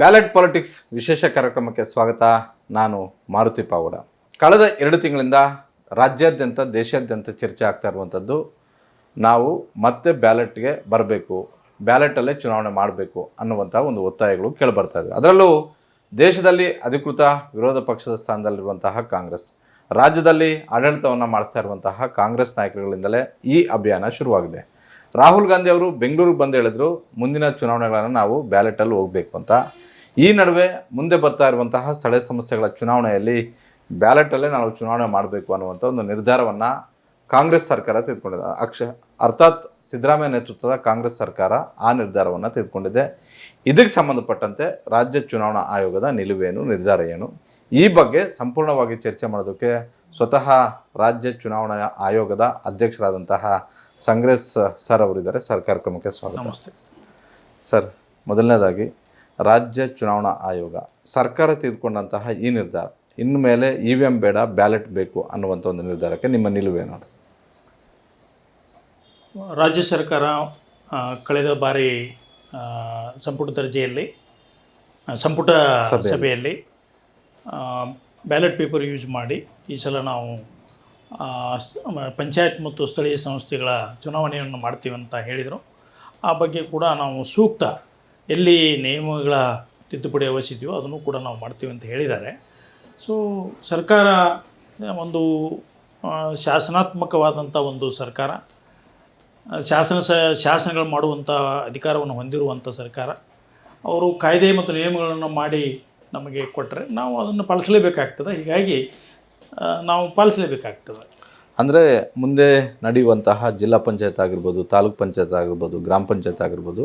Ballot politics ವಿಶೇಷ ಕಾರ್ಯಕ್ರಮಕ್ಕೆ ಸ್ವಾಗತ. ನಾನು ಮಾರುತಿ ಪಾವುಡ ಕಳೆದ ಎರಡು ತಿಂಗಳಿಂದ ರಾಜ್ಯಾದ್ಯಂತ, ದೇಶಾದ್ಯಂತ ಚರ್ಚೆ ಆಗ್ತಾ ಇರುವಂಥದ್ದು ನಾವು ಮತ್ತೆ ಬ್ಯಾಲೆಟ್ಗೆ ಬರಬೇಕು, ಬ್ಯಾಲೆಟಲ್ಲೇ ಚುನಾವಣೆ ಮಾಡಬೇಕು ಅನ್ನುವಂಥ ಒಂದು ಒತ್ತಾಯಗಳು ಕೇಳಿಬರ್ತಾ ಇದೆ ಅದರಲ್ಲೂ ದೇಶದಲ್ಲಿ ಅಧಿಕೃತ ವಿರೋಧ ಪಕ್ಷದ ಸ್ಥಾನದಲ್ಲಿರುವಂತಹ ಕಾಂಗ್ರೆಸ್, ರಾಜ್ಯದಲ್ಲಿ ಆಡಳಿತವನ್ನು ಮಾಡ್ತಾ ಇರುವಂತಹ ಕಾಂಗ್ರೆಸ್ ನಾಯಕರುಗಳಿಂದಲೇ ಈ ಅಭಿಯಾನ ಶುರುವಾಗಿದೆ. ರಾಹುಲ್ ಗಾಂಧಿ ಅವರು ಬೆಂಗಳೂರಿಗೆ ಬಂದು ಹೇಳಿದ್ರು, ಮುಂದಿನ ಚುನಾವಣೆಗಳನ್ನು ನಾವು ಬ್ಯಾಲೆಟಲ್ಲಿ ಹೋಗಬೇಕು ಅಂತ. ಈ ನಡುವೆ ಮುಂದೆ ಬರ್ತಾ ಇರುವಂತಹ ಸ್ಥಳೀಯ ಸಂಸ್ಥೆಗಳ ಚುನಾವಣೆಯಲ್ಲಿ ಬ್ಯಾಲೆಟಲ್ಲೇ ನಾವು ಚುನಾವಣೆ ಮಾಡಬೇಕು ಅನ್ನುವಂಥ ಒಂದು ನಿರ್ಧಾರವನ್ನು ಕಾಂಗ್ರೆಸ್ ಸರ್ಕಾರ ತೆಗೆದುಕೊಂಡಿದೆ. ಅಕ್ಷ ಅರ್ಥಾತ್ ಸಿದ್ದರಾಮಯ್ಯ ನೇತೃತ್ವದ ಕಾಂಗ್ರೆಸ್ ಸರ್ಕಾರ ಆ ನಿರ್ಧಾರವನ್ನು ತೆಗೆದುಕೊಂಡಿದೆ. ಇದಕ್ಕೆ ಸಂಬಂಧಪಟ್ಟಂತೆ ರಾಜ್ಯ ಚುನಾವಣಾ ಆಯೋಗದ ನಿಲುವೇನು ನಿರ್ಧಾರ ಏನು ಈ ಬಗ್ಗೆ ಸಂಪೂರ್ಣವಾಗಿ ಚರ್ಚೆ ಮಾಡೋದಕ್ಕೆ ಸ್ವತಃ ರಾಜ್ಯ ಚುನಾವಣಾ ಆಯೋಗದ ಅಧ್ಯಕ್ಷರಾದಂತಹ ಸಂಗ್ರೆಸ್ ಸರ್ ಅವರಿದ್ದಾರೆ. ಸರ್ ಕಾರ್ಯಕ್ರಮಕ್ಕೆ ಸ್ವಾಗತ. ನಮಸ್ತೆ. ಸರ್ ಮೊದಲನೇದಾಗಿ ರಾಜ್ಯ ಚುನಾವಣಾ ಆಯೋಗ. ಸರ್ಕಾರ ತೆಗೆದುಕೊಂಡಂತಹ ಈ ನಿರ್ಧಾರ. ಇನ್ನು ಮೇಲೆ ಇ ವಿ ಎಂ ಬೇಡ ಬ್ಯಾಲೆಟ್ ಬೇಕು ಅನ್ನುವಂಥ ಒಂದು ನಿರ್ಧಾರಕ್ಕೆ ನಿಮ್ಮ ನಿಲುವೇನು ಅದು? ರಾಜ್ಯ ಸರ್ಕಾರ ಕಳೆದ ಬಾರಿ ಸಂಪುಟ ದರ್ಜೆಯಲ್ಲಿ ಸಂಪುಟ ಸಭೆಯಲ್ಲಿ. ಬ್ಯಾಲೆಟ್ ಪೇಪರ್ ಯೂಸ್ ಮಾಡಿ ಈ ಸಲ ನಾವು ಪಂಚಾಯತ್ ಮತ್ತು ಸ್ಥಳೀಯ ಸಂಸ್ಥೆಗಳ ಚುನಾವಣೆಯನ್ನು ಮಾಡ್ತೀವಿ ಅಂತ ಹೇಳಿದರು. ಆ ಬಗ್ಗೆ ಕೂಡ ನಾವು ಸೂಕ್ತ ಎಲ್ಲಿ ನಿಯಮಗಳ ತಿದ್ದುಪಡಿ ಅವಶ್ಯತೆಯೋ ಅದನ್ನು ಕೂಡ ನಾವು ಮಾಡ್ತೀವಿ ಅಂತ ಹೇಳಿದ್ದಾರೆ. ಸೊ ಸರ್ಕಾರ ಒಂದು ಶಾಸನಾತ್ಮಕವಾದಂಥ ಒಂದು ಸರ್ಕಾರ ಶಾಸನ, ಸ, ಶಾಸನಗಳು ಮಾಡುವಂಥ ಅಧಿಕಾರವನ್ನು ಹೊಂದಿರುವಂಥ ಸರ್ಕಾರ, ಅವರು ಕಾಯ್ದೆ ಮತ್ತು ನಿಯಮಗಳನ್ನು ಮಾಡಿ ನಮಗೆ ಕೊಟ್ಟರೆ ನಾವು ಅದನ್ನು ಪಾಲಿಸಲೇಬೇಕಾಗ್ತದೆ. ಹೀಗಾಗಿ ನಾವು ಪಾಲಿಸಲೇಬೇಕಾಗ್ತದೆ. ಅಂದರೆ ಮುಂದೆ ನಡೆಯುವಂತಹ ಜಿಲ್ಲಾ ಪಂಚಾಯತ್ ಆಗಿರ್ಬೋದು, ತಾಲೂಕ್ ಪಂಚಾಯತ್ ಆಗಿರ್ಬೋದು, ಗ್ರಾಮ ಪಂಚಾಯತ್ ಆಗಿರ್ಬೋದು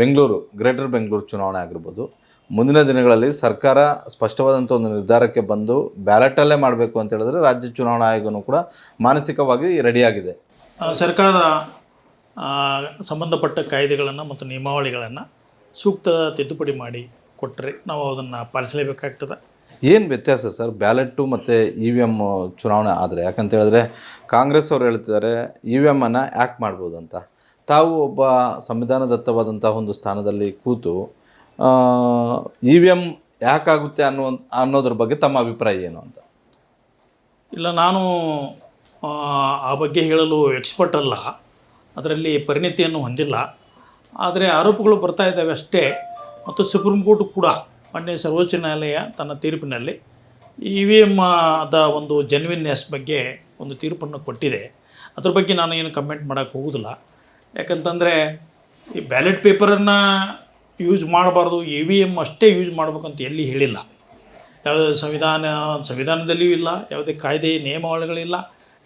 ಬೆಂಗಳೂರು ಗ್ರೇಟರ್ ಬೆಂಗಳೂರು ಚುನಾವಣೆ ಆಗಿರ್ಬೋದು. ಮುಂದಿನ ದಿನಗಳಲ್ಲಿ ಸರ್ಕಾರ ಸ್ಪಷ್ಟವಾದಂಥ ಒಂದು ನಿರ್ಧಾರಕ್ಕೆ ಬಂದು ಬ್ಯಾಲೆಟಲ್ಲೇ ಮಾಡಬೇಕು ಅಂತ ಹೇಳಿದ್ರೆ ರಾಜ್ಯ ಚುನಾವಣಾ ಆಯೋಗನೂ ಕೂಡ ಮಾನಸಿಕವಾಗಿ ರೆಡಿಯಾಗಿದೆ. ಸರ್ಕಾರ ಸಂಬಂಧಪಟ್ಟ ಕಾಯ್ದೆಗಳನ್ನು ಮತ್ತು ನಿಯಮಾವಳಿಗಳನ್ನು ಸೂಕ್ತ ತಿದ್ದುಪಡಿ ಮಾಡಿ ಕೊಟ್ಟರೆ ನಾವು ಅದನ್ನು ಪಾಲಿಸಲೇಬೇಕಾಗ್ತದೆ. ಏನು ವ್ಯತ್ಯಾಸ ಸರ್? ಬ್ಯಾಲೆಟ್ಟು ಮತ್ತು ಇ ವಿ ಎಂ ಚುನಾವಣೆ ಆದರೆ ಯಾಕಂತ ಹೇಳಿದ್ರೆ ಕಾಂಗ್ರೆಸ್ ಅವರು ಹೇಳ್ತಿದ್ದಾರೆ ಇ ವಿ ಎಮ್ಮನ್ನು ಯಾಕೆ ಮಾಡ್ಬೋದು ಅಂತ ತಾವು ಒಬ್ಬ ಸಂವಿಧಾನದತ್ತವಾದಂಥ ಒಂದು ಸ್ಥಾನದಲ್ಲಿ ಕೂತು ಇ ವಿ ಎಂ ಯಾಕಾಗುತ್ತೆ ಅನ್ನೋ ಅನ್ನೋದ್ರ ಬಗ್ಗೆ ತಮ್ಮ ಅಭಿಪ್ರಾಯ ಏನು ಅಂತ? ಇಲ್ಲ ನಾನು ಆ, ಬಗ್ಗೆ ಹೇಳಲು ಎಕ್ಸ್ಪರ್ಟ್ ಅಲ್ಲ. ಅದರಲ್ಲಿ ಪರಿಣಿತಿಯನ್ನು ಹೊಂದಿಲ್ಲ. ಆದರೆ ಆರೋಪಗಳು ಬರ್ತಾ ಇದ್ದಾವೆ ಅಷ್ಟೇ. ಮತ್ತು ಸುಪ್ರೀಂ ಕೋರ್ಟ್ ಕೂಡ ಮೊನ್ನೆ ಸರ್ವೋಚ್ಚ ನ್ಯಾಯಾಲಯ ತನ್ನ ತೀರ್ಪಿನಲ್ಲಿ ಇ ವಿ ಎಂ ದ ಒಂದು ಜೆನ್ವಿನ್ನೆಸ್ ಬಗ್ಗೆ ಒಂದು ತೀರ್ಪನ್ನು ಕೊಟ್ಟಿದೆ. ಅದ್ರ ಬಗ್ಗೆ ನಾನು ಏನು ಕಮೆಂಟ್ ಮಾಡೋಕ್ಕೆ ಹೋಗೋದಿಲ್ಲ. ಯಾಕಂತಂದರೆ ಈ ಬ್ಯಾಲೆಟ್ ಪೇಪರನ್ನು ಯೂಸ್ ಮಾಡಬಾರ್ದು ಎ ವಿ ಎಂ ಅಷ್ಟೇ ಯೂಸ್ ಮಾಡಬೇಕಂತ ಎಲ್ಲಿ ಹೇಳಿಲ್ಲ. ಯಾವುದೇ ಸಂವಿಧಾನ, ಸಂವಿಧಾನದಲ್ಲಿಯೂ ಇಲ್ಲ, ಯಾವುದೇ ಕಾಯ್ದೆ, ನಿಯಮಾವಳಿಗಳಿಲ್ಲ,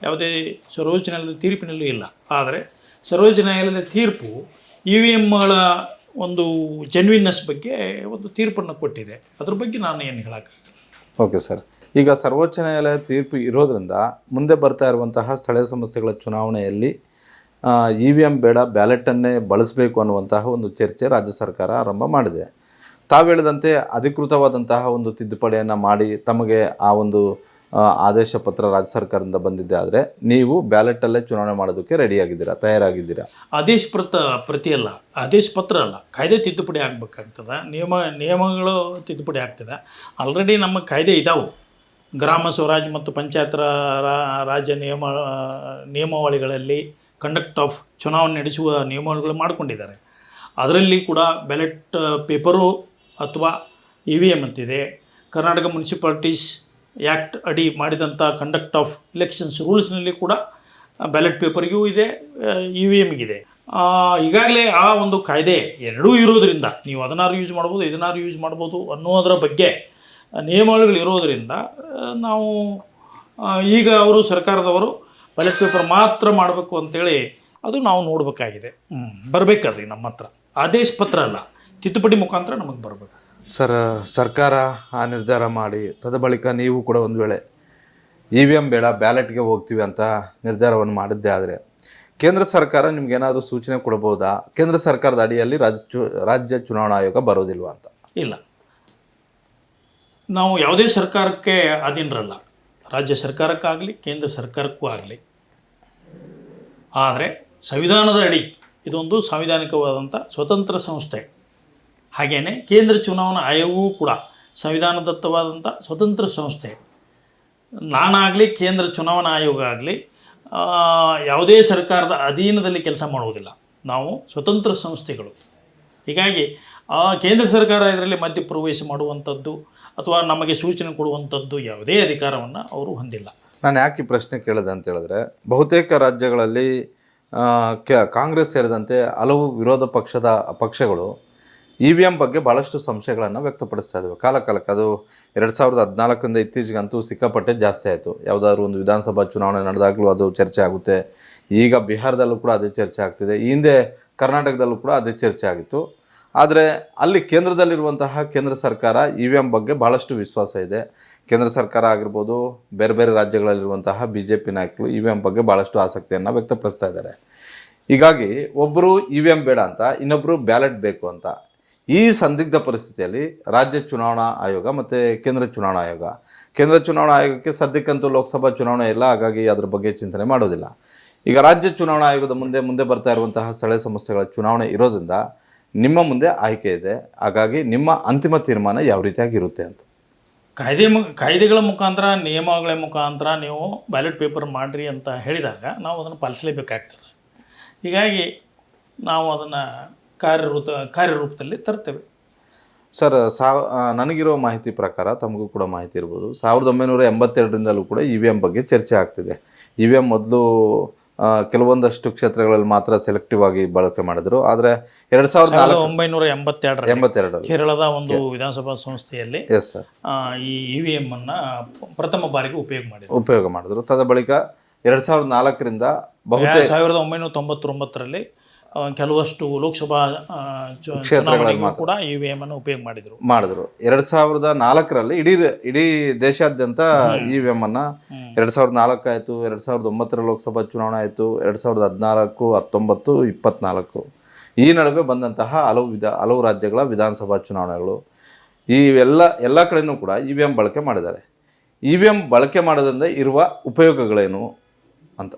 ಯಾವುದೇ ಸರ್ವೋಚ್ಚ ನ್ಯಾಯಾಲಯದ ತೀರ್ಪಿನಲ್ಲೂ ಇಲ್ಲ. ಆದರೆ ಸರ್ವೋಚ್ಚ ನ್ಯಾಯಾಲಯದ ತೀರ್ಪು ಇ ವಿ ಎಮ್ಗಳ ಒಂದು ಜೆನ್ವಿನ್ನೆಸ್ ಬಗ್ಗೆ ಒಂದು ತೀರ್ಪನ್ನು ಕೊಟ್ಟಿದೆ. ಅದ್ರ ಬಗ್ಗೆ ನಾನು ಏನು ಹೇಳೋಕ್ಕಾಗಲ್ಲ. Okay sir. ಈಗ ಸರ್ವೋಚ್ಚ ನ್ಯಾಯಾಲಯ ತೀರ್ಪು ಇರೋದ್ರಿಂದ ಮುಂದೆ ಬರ್ತಾ ಇರುವಂತಹ ಸ್ಥಳೀಯ ಸಂಸ್ಥೆಗಳ ಚುನಾವಣೆಯಲ್ಲಿ ಇ ವಿ ಎಂ ಬೇಡ ಬ್ಯಾಲೆಟನ್ನೇ ಬಳಸಬೇಕು ಅನ್ನುವಂತಹ ಒಂದು ಚರ್ಚೆ ರಾಜ್ಯ ಸರ್ಕಾರ ಆರಂಭ ಮಾಡಿದೆ. ತಾವು ಹೇಳಿದಂತೆ ಅಧಿಕೃತವಾದಂತಹ ಒಂದು ತಿದ್ದುಪಡಿಯನ್ನು ಮಾಡಿ ತಮಗೆ ಆ ಒಂದು ಆದೇಶ ಪತ್ರ ರಾಜ್ಯ ಸರ್ಕಾರದಿಂದ ಬಂದಿದ್ದೆ ಆದರೆ ನೀವು ಬ್ಯಾಲೆಟಲ್ಲೇ ಚುನಾವಣೆ ಮಾಡೋದಕ್ಕೆ ರೆಡಿಯಾಗಿದ್ದೀರಾ, ತಯಾರಾಗಿದ್ದೀರಾ? ಆದೇಶ ಪ್ರತ ಪ್ರತಿ ಅಲ್ಲ ಆದೇಶ ಪತ್ರ ಅಲ್ಲ, ಕಾಯ್ದೆ ತಿದ್ದುಪಡಿ ಆಗಬೇಕಾಗ್ತದೆ, ನಿಯಮ, ನಿಯಮಗಳು ತಿದ್ದುಪಡಿ ಆಗ್ತದೆ. ಆಲ್ರೆಡಿ ನಮ್ಮ ಕಾಯ್ದೆ ಇದಾವೆ. ಗ್ರಾಮ ಸ್ವರಾಜ್ ಮತ್ತು ಪಂಚಾಯತ್ ರಾಜ್ಯ ನಿಯಮ, ನಿಯಮಾವಳಿಗಳಲ್ಲಿ ಕಂಡಕ್ಟ್ ಆಫ್ ಚುನಾವಣೆ ನಡೆಸುವ ನಿಯಮಗಳು ಮಾಡಿಕೊಂಡಿದ್ದಾರೆ. ಅದರಲ್ಲಿ ಕೂಡ ಬ್ಯಾಲೆಟ್ ಪೇಪರು ಅಥವಾ ಇ ವಿ ಎಂ ಅಂತಿದೆ. ಕರ್ನಾಟಕ ಮುನ್ಸಿಪಾಲ್ಟೀಸ್ ಆ್ಯಕ್ಟ್ ಅಡಿ ಮಾಡಿದಂಥ ಕಂಡಕ್ಟ್ ಆಫ್ ಇಲೆಕ್ಷನ್ಸ್ ರೂಲ್ಸ್ನಲ್ಲಿ ಕೂಡ ಬ್ಯಾಲೆಟ್ ಪೇಪರ್ಗೂ ಇದೆ ಇ ವಿ ಎಮ್ಗಿದೆ ಈಗಾಗಲೇ ಆ ಒಂದು ಕಾಯ್ದೆ ಎರಡೂ ಇರೋದರಿಂದ, ನೀವು ಅದನ್ನಾರು ಯೂಸ್ ಮಾಡ್ಬೋದು ಇದನ್ನಾರು ಯೂಸ್ ಮಾಡ್ಬೋದು ಅನ್ನೋದರ ಬಗ್ಗೆ ನಿಯಮಗಳಿರೋದರಿಂದ ನಾವು ಈಗ ಅವರು ಸರ್ಕಾರದವರು ಬ್ಯಾಲೆಟ್ ಪೇಪರ್ ಮಾತ್ರ ಮಾಡಬೇಕು ಅಂತೇಳಿ ಅದು ನಾವು ನೋಡಬೇಕಾಗಿದೆ. ಹ್ಞೂ ಬರಬೇಕದು ನಮ್ಮ ಹತ್ರ. ಆದೇಶ ಪತ್ರ ಅಲ್ಲ. ತಿದ್ದುಪಡಿ ಮುಖಾಂತರ ನಮಗೆ ಬರಬೇಕು. ಸರ್ ಸರ್ಕಾರ ಆ ನಿರ್ಧಾರ ಮಾಡಿ ತದಬಳಿಕ ನೀವು ಕೂಡ ಒಂದು ವೇಳೆ ಇ ವಿ ಎಂ ಬೇಡ ಬ್ಯಾಲೆಟ್ಗೆ ಹೋಗ್ತೀವಿ ಅಂತ ನಿರ್ಧಾರವನ್ನು ಮಾಡಿದ್ದೇ ಆದರೆ ಕೇಂದ್ರ ಸರ್ಕಾರ ನಿಮ್ಗೇನಾದರೂ ಸೂಚನೆ ಕೊಡ್ಬೋದಾ? ಕೇಂದ್ರ ಸರ್ಕಾರದ ಅಡಿಯಲ್ಲಿ ರಾಜ್ಯ ಚು- ರಾಜ್ಯ ಚುನಾವಣಾ ಆಯೋಗ ಬರೋದಿಲ್ವಾ ಅಂತ? ಇಲ್ಲ. ನಾವು ಯಾವುದೇ ಸರ್ಕಾರಕ್ಕೆ ಅಧೀನರಲ್ಲ. ರಾಜ್ಯ ಸರ್ಕಾರಕ್ಕಾಗಲಿ ಕೇಂದ್ರ ಸರ್ಕಾರಕ್ಕೂ ಆಗಲಿ. ಆದರೆ ಸಂವಿಧಾನದ ಅಡಿ ಇದೊಂದು ಸಾಂವಿಧಾನಿಕವಾದಂಥ ಸ್ವತಂತ್ರ ಸಂಸ್ಥೆ. ಹಾಗೆಯೇ ಕೇಂದ್ರ ಚುನಾವಣಾ ಆಯೋಗವೂ ಕೂಡ ಸಂವಿಧಾನದತ್ತವಾದಂಥ ಸ್ವತಂತ್ರ ಸಂಸ್ಥೆ. ನಾನಾಗಲಿ ಕೇಂದ್ರ ಚುನಾವಣಾ ಆಯೋಗ ಆಗಲಿ ಯಾವುದೇ ಸರ್ಕಾರದ ಅಧೀನದಲ್ಲಿ ಕೆಲಸ ಮಾಡುವುದಿಲ್ಲ. ನಾವು ಸ್ವತಂತ್ರ ಸಂಸ್ಥೆಗಳು. ಹೀಗಾಗಿ ಕೇಂದ್ರ ಸರ್ಕಾರ ಇದರಲ್ಲಿ ಮಧ್ಯಪ್ರವೇಶ ಮಾಡುವಂಥದ್ದು ಅಥವಾ ನಮಗೆ ಸೂಚನೆ ಕೊಡುವಂಥದ್ದು ಯಾವುದೇ ಅಧಿಕಾರವನ್ನು ಅವರು ಹೊಂದಿಲ್ಲ. ನಾನು ಯಾಕೆ ಈ ಪ್ರಶ್ನೆ ಕೇಳಿದೆ ಅಂತ ಹೇಳಿದ್ರೆ, ಬಹುತೇಕ ರಾಜ್ಯಗಳಲ್ಲಿ ಕಾಂಗ್ರೆಸ್ ಸೇರಿದಂತೆ ಹಲವು ವಿರೋಧ ಪಕ್ಷದ ಪಕ್ಷಗಳು ಇ ವಿ ಎಂ ಬಗ್ಗೆ ಭಾಳಷ್ಟು ಸಂಶಯಗಳನ್ನು ವ್ಯಕ್ತಪಡಿಸ್ತಾ ಇದ್ದಾವೆ ಕಾಲ ಕಾಲಕ್ಕೆ ಅದು ಎರಡು ಸಾವಿರದ ಹದಿನಾಲ್ಕರಿಂದ ಇತ್ತೀಚೆಗಂತೂ ಸಿಕ್ಕಾಪಟ್ಟೆ ಜಾಸ್ತಿ ಆಯಿತು. ಯಾವುದಾದ್ರು ಒಂದು ವಿಧಾನಸಭಾ ಚುನಾವಣೆ ನಡೆದಾಗಲೂ ಅದು ಚರ್ಚೆ ಆಗುತ್ತೆ. ಈಗ ಬಿಹಾರದಲ್ಲೂ ಕೂಡ ಅದೇ ಚರ್ಚೆ ಆಗ್ತಿದೆ. ಈ ಹಿಂದೆ ಕರ್ನಾಟಕದಲ್ಲೂ ಕೂಡ ಅದೇ ಚರ್ಚೆ ಆಗಿತ್ತು. ಆದರೆ ಅಲ್ಲಿ ಕೇಂದ್ರದಲ್ಲಿರುವಂತಹ ಕೇಂದ್ರ ಸರ್ಕಾರ ಇ ವಿ ಎಂ ಬಗ್ಗೆ ಭಾಳಷ್ಟು ವಿಶ್ವಾಸ ಇದೆ. ಕೇಂದ್ರ ಸರ್ಕಾರ ಆಗಿರ್ಬೋದು, ಬೇರೆ ಬೇರೆ ರಾಜ್ಯಗಳಲ್ಲಿರುವಂತಹ ಬಿ ಜೆ ಪಿ ನಾಯಕರು ಇ ವಿ ಎಂ ಬಗ್ಗೆ ಭಾಳಷ್ಟು ಆಸಕ್ತಿಯನ್ನು ವ್ಯಕ್ತಪಡಿಸ್ತಾ ಇದ್ದಾರೆ. ಹೀಗಾಗಿ ಒಬ್ಬರು ಇ ವಿ ಎಂ ಬೇಡ ಅಂತ ಇನ್ನೊಬ್ಬರು ಬ್ಯಾಲೆಟ್ ಬೇಕು ಅಂತ, ಈ ಸಂದಿಗ್ಧ ಪರಿಸ್ಥಿತಿಯಲ್ಲಿ ರಾಜ್ಯ ಚುನಾವಣಾ ಆಯೋಗ ಮತ್ತು ಕೇಂದ್ರ ಚುನಾವಣಾ ಆಯೋಗ. ಕೇಂದ್ರ ಚುನಾವಣಾ ಆಯೋಗಕ್ಕೆ ಸದ್ಯಕ್ಕಂತೂ ಲೋಕಸಭಾ ಚುನಾವಣೆ ಇಲ್ಲ, ಹಾಗಾಗಿ ಅದ್ರ ಬಗ್ಗೆ ಚಿಂತನೆ ಮಾಡೋದಿಲ್ಲ. ಈಗ ರಾಜ್ಯ ಚುನಾವಣಾ ಆಯೋಗದ ಮುಂದೆ ಮುಂದೆ ಬರ್ತಾ ಇರುವಂತಹ ಸ್ಥಳೀಯ ಸಂಸ್ಥೆಗಳ ಚುನಾವಣೆ ಇರೋದ್ರಿಂದ ನಿಮ್ಮ ಮುಂದೆ ಆಯ್ಕೆ ಇದೆ. ಹಾಗಾಗಿ ನಿಮ್ಮ ಅಂತಿಮ ತೀರ್ಮಾನ ಯಾವ ರೀತಿಯಾಗಿ ಇರುತ್ತೆ ಅಂತ. ಕಾಯ್ದೆ ಮು ಕಾಯ್ದೆಗಳ ಮುಖಾಂತರ ನಿಯಮಗಳ ಮುಖಾಂತರ ನೀವು ಬ್ಯಾಲೆಟ್ ಪೇಪರ್ ಮಾಡಿರಿ ಅಂತ ಹೇಳಿದಾಗ ನಾವು ಅದನ್ನು ಪಾಲಿಸಲೇಬೇಕಾಗ್ತದೆ. ಹೀಗಾಗಿ ನಾವು ಅದನ್ನು ಕಾರ್ಯರೂಪ ಕಾರ್ಯರೂಪದಲ್ಲಿ ತರ್ತೇವೆ ಸರ್ ಸಾ ನನಗಿರೋ ಮಾಹಿತಿ ಪ್ರಕಾರ ತಮಗೂ ಕೂಡ ಮಾಹಿತಿ ಇರ್ಬೋದು. ಸಾವಿರದ ಒಂಬೈನೂರ ಎಂಬತ್ತೆರಡರಿಂದಲೂ ಕೂಡ ಇ ವಿ ಎಂ ಬಗ್ಗೆ ಚರ್ಚೆ ಆಗ್ತಿದೆ. ಇ ವಿ ಎಂ ಮೊದಲು ಕೆಲವೊಂದಷ್ಟು ಕ್ಷೇತ್ರಗಳಲ್ಲಿ ಮಾತ್ರ ಸೆಲೆಕ್ಟಿವ್ ಆಗಿ ಬಳಕೆ ಮಾಡಿದ್ರು. ಆದರೆ ಎರಡು ಸಾವಿರದ ನಾಲ್ಕು ಒಂಬೈನೂರ ಎಂಬತ್ತೆರಡರಲ್ಲಿ ಎಂಬತ್ತೆರಡರಲ್ಲಿ. ಕೇರಳದ ಒಂದು ವಿಧಾನಸಭಾ ಸಂಸ್ಥೆಯಲ್ಲಿ ಎಸ್ ಸರ್ ಈ ಇವಿಎಂ ವಿ ಎಂ ಅನ್ನು ಪ್ರಥಮ ಬಾರಿಗೆ ಉಪಯೋಗ ಮಾಡಿದ್ರು. ಉಪಯೋಗ ಮಾಡಿದ್ರು. ತದ ಬಳಿಕ ಎರಡ್ ಸಾವಿರದ ನಾಲ್ಕರಿಂದ ಬಹುತೇಕ ಸಾವಿರದ ಒಂಬೈನೂರ ತೊಂಬತ್ತೊಂಬತ್ತರಲ್ಲಿ ಕೆಲವಷ್ಟು ಲೋಕಸಭಾ ಕ್ಷೇತ್ರಗಳಿಗೂ ಚುನಾವಣೆಗೂ ಕೂಡ ಇ ವಿ ಎಂ ಅನ್ನು ಉಪಯೋಗ ಮಾಡಿದರು. ಮಾಡಿದ್ರು ಎರಡು ಸಾವಿರದ ನಾಲ್ಕರಲ್ಲಿ ಇಡೀ ಇಡೀ ದೇಶಾದ್ಯಂತ ಇ ವಿ ಎಂ ಅನ್ನ ಎರಡು ಸಾವಿರದ ನಾಲ್ಕು ಆಯಿತು ಎರಡು ಸಾವಿರದ ಒಂಬತ್ತರ ಲೋಕಸಭಾ ಚುನಾವಣೆ ಆಯಿತು ಎರಡು ಸಾವಿರದ ಹದಿನಾಲ್ಕು ಹತ್ತೊಂಬತ್ತು ಇಪ್ಪತ್ನಾಲ್ಕು. ಈ ನಡುವೆ ಬಂದಂತಹ ಹಲವು ವಿಧ ಹಲವು ರಾಜ್ಯಗಳ ವಿಧಾನಸಭಾ ಚುನಾವಣೆಗಳು. ಈ ಎಲ್ಲ ಎಲ್ಲ ಕಡೆಯೂ ಕೂಡ ಇ ವಿ ಎಂ ಬಳಕೆ ಮಾಡಿದ್ದಾರೆ. ಇ ವಿ ಎಂ ಬಳಕೆ ಮಾಡೋದ್ರಿಂದ ಇರುವ ಉಪಯೋಗಗಳೇನು ಅಂತ.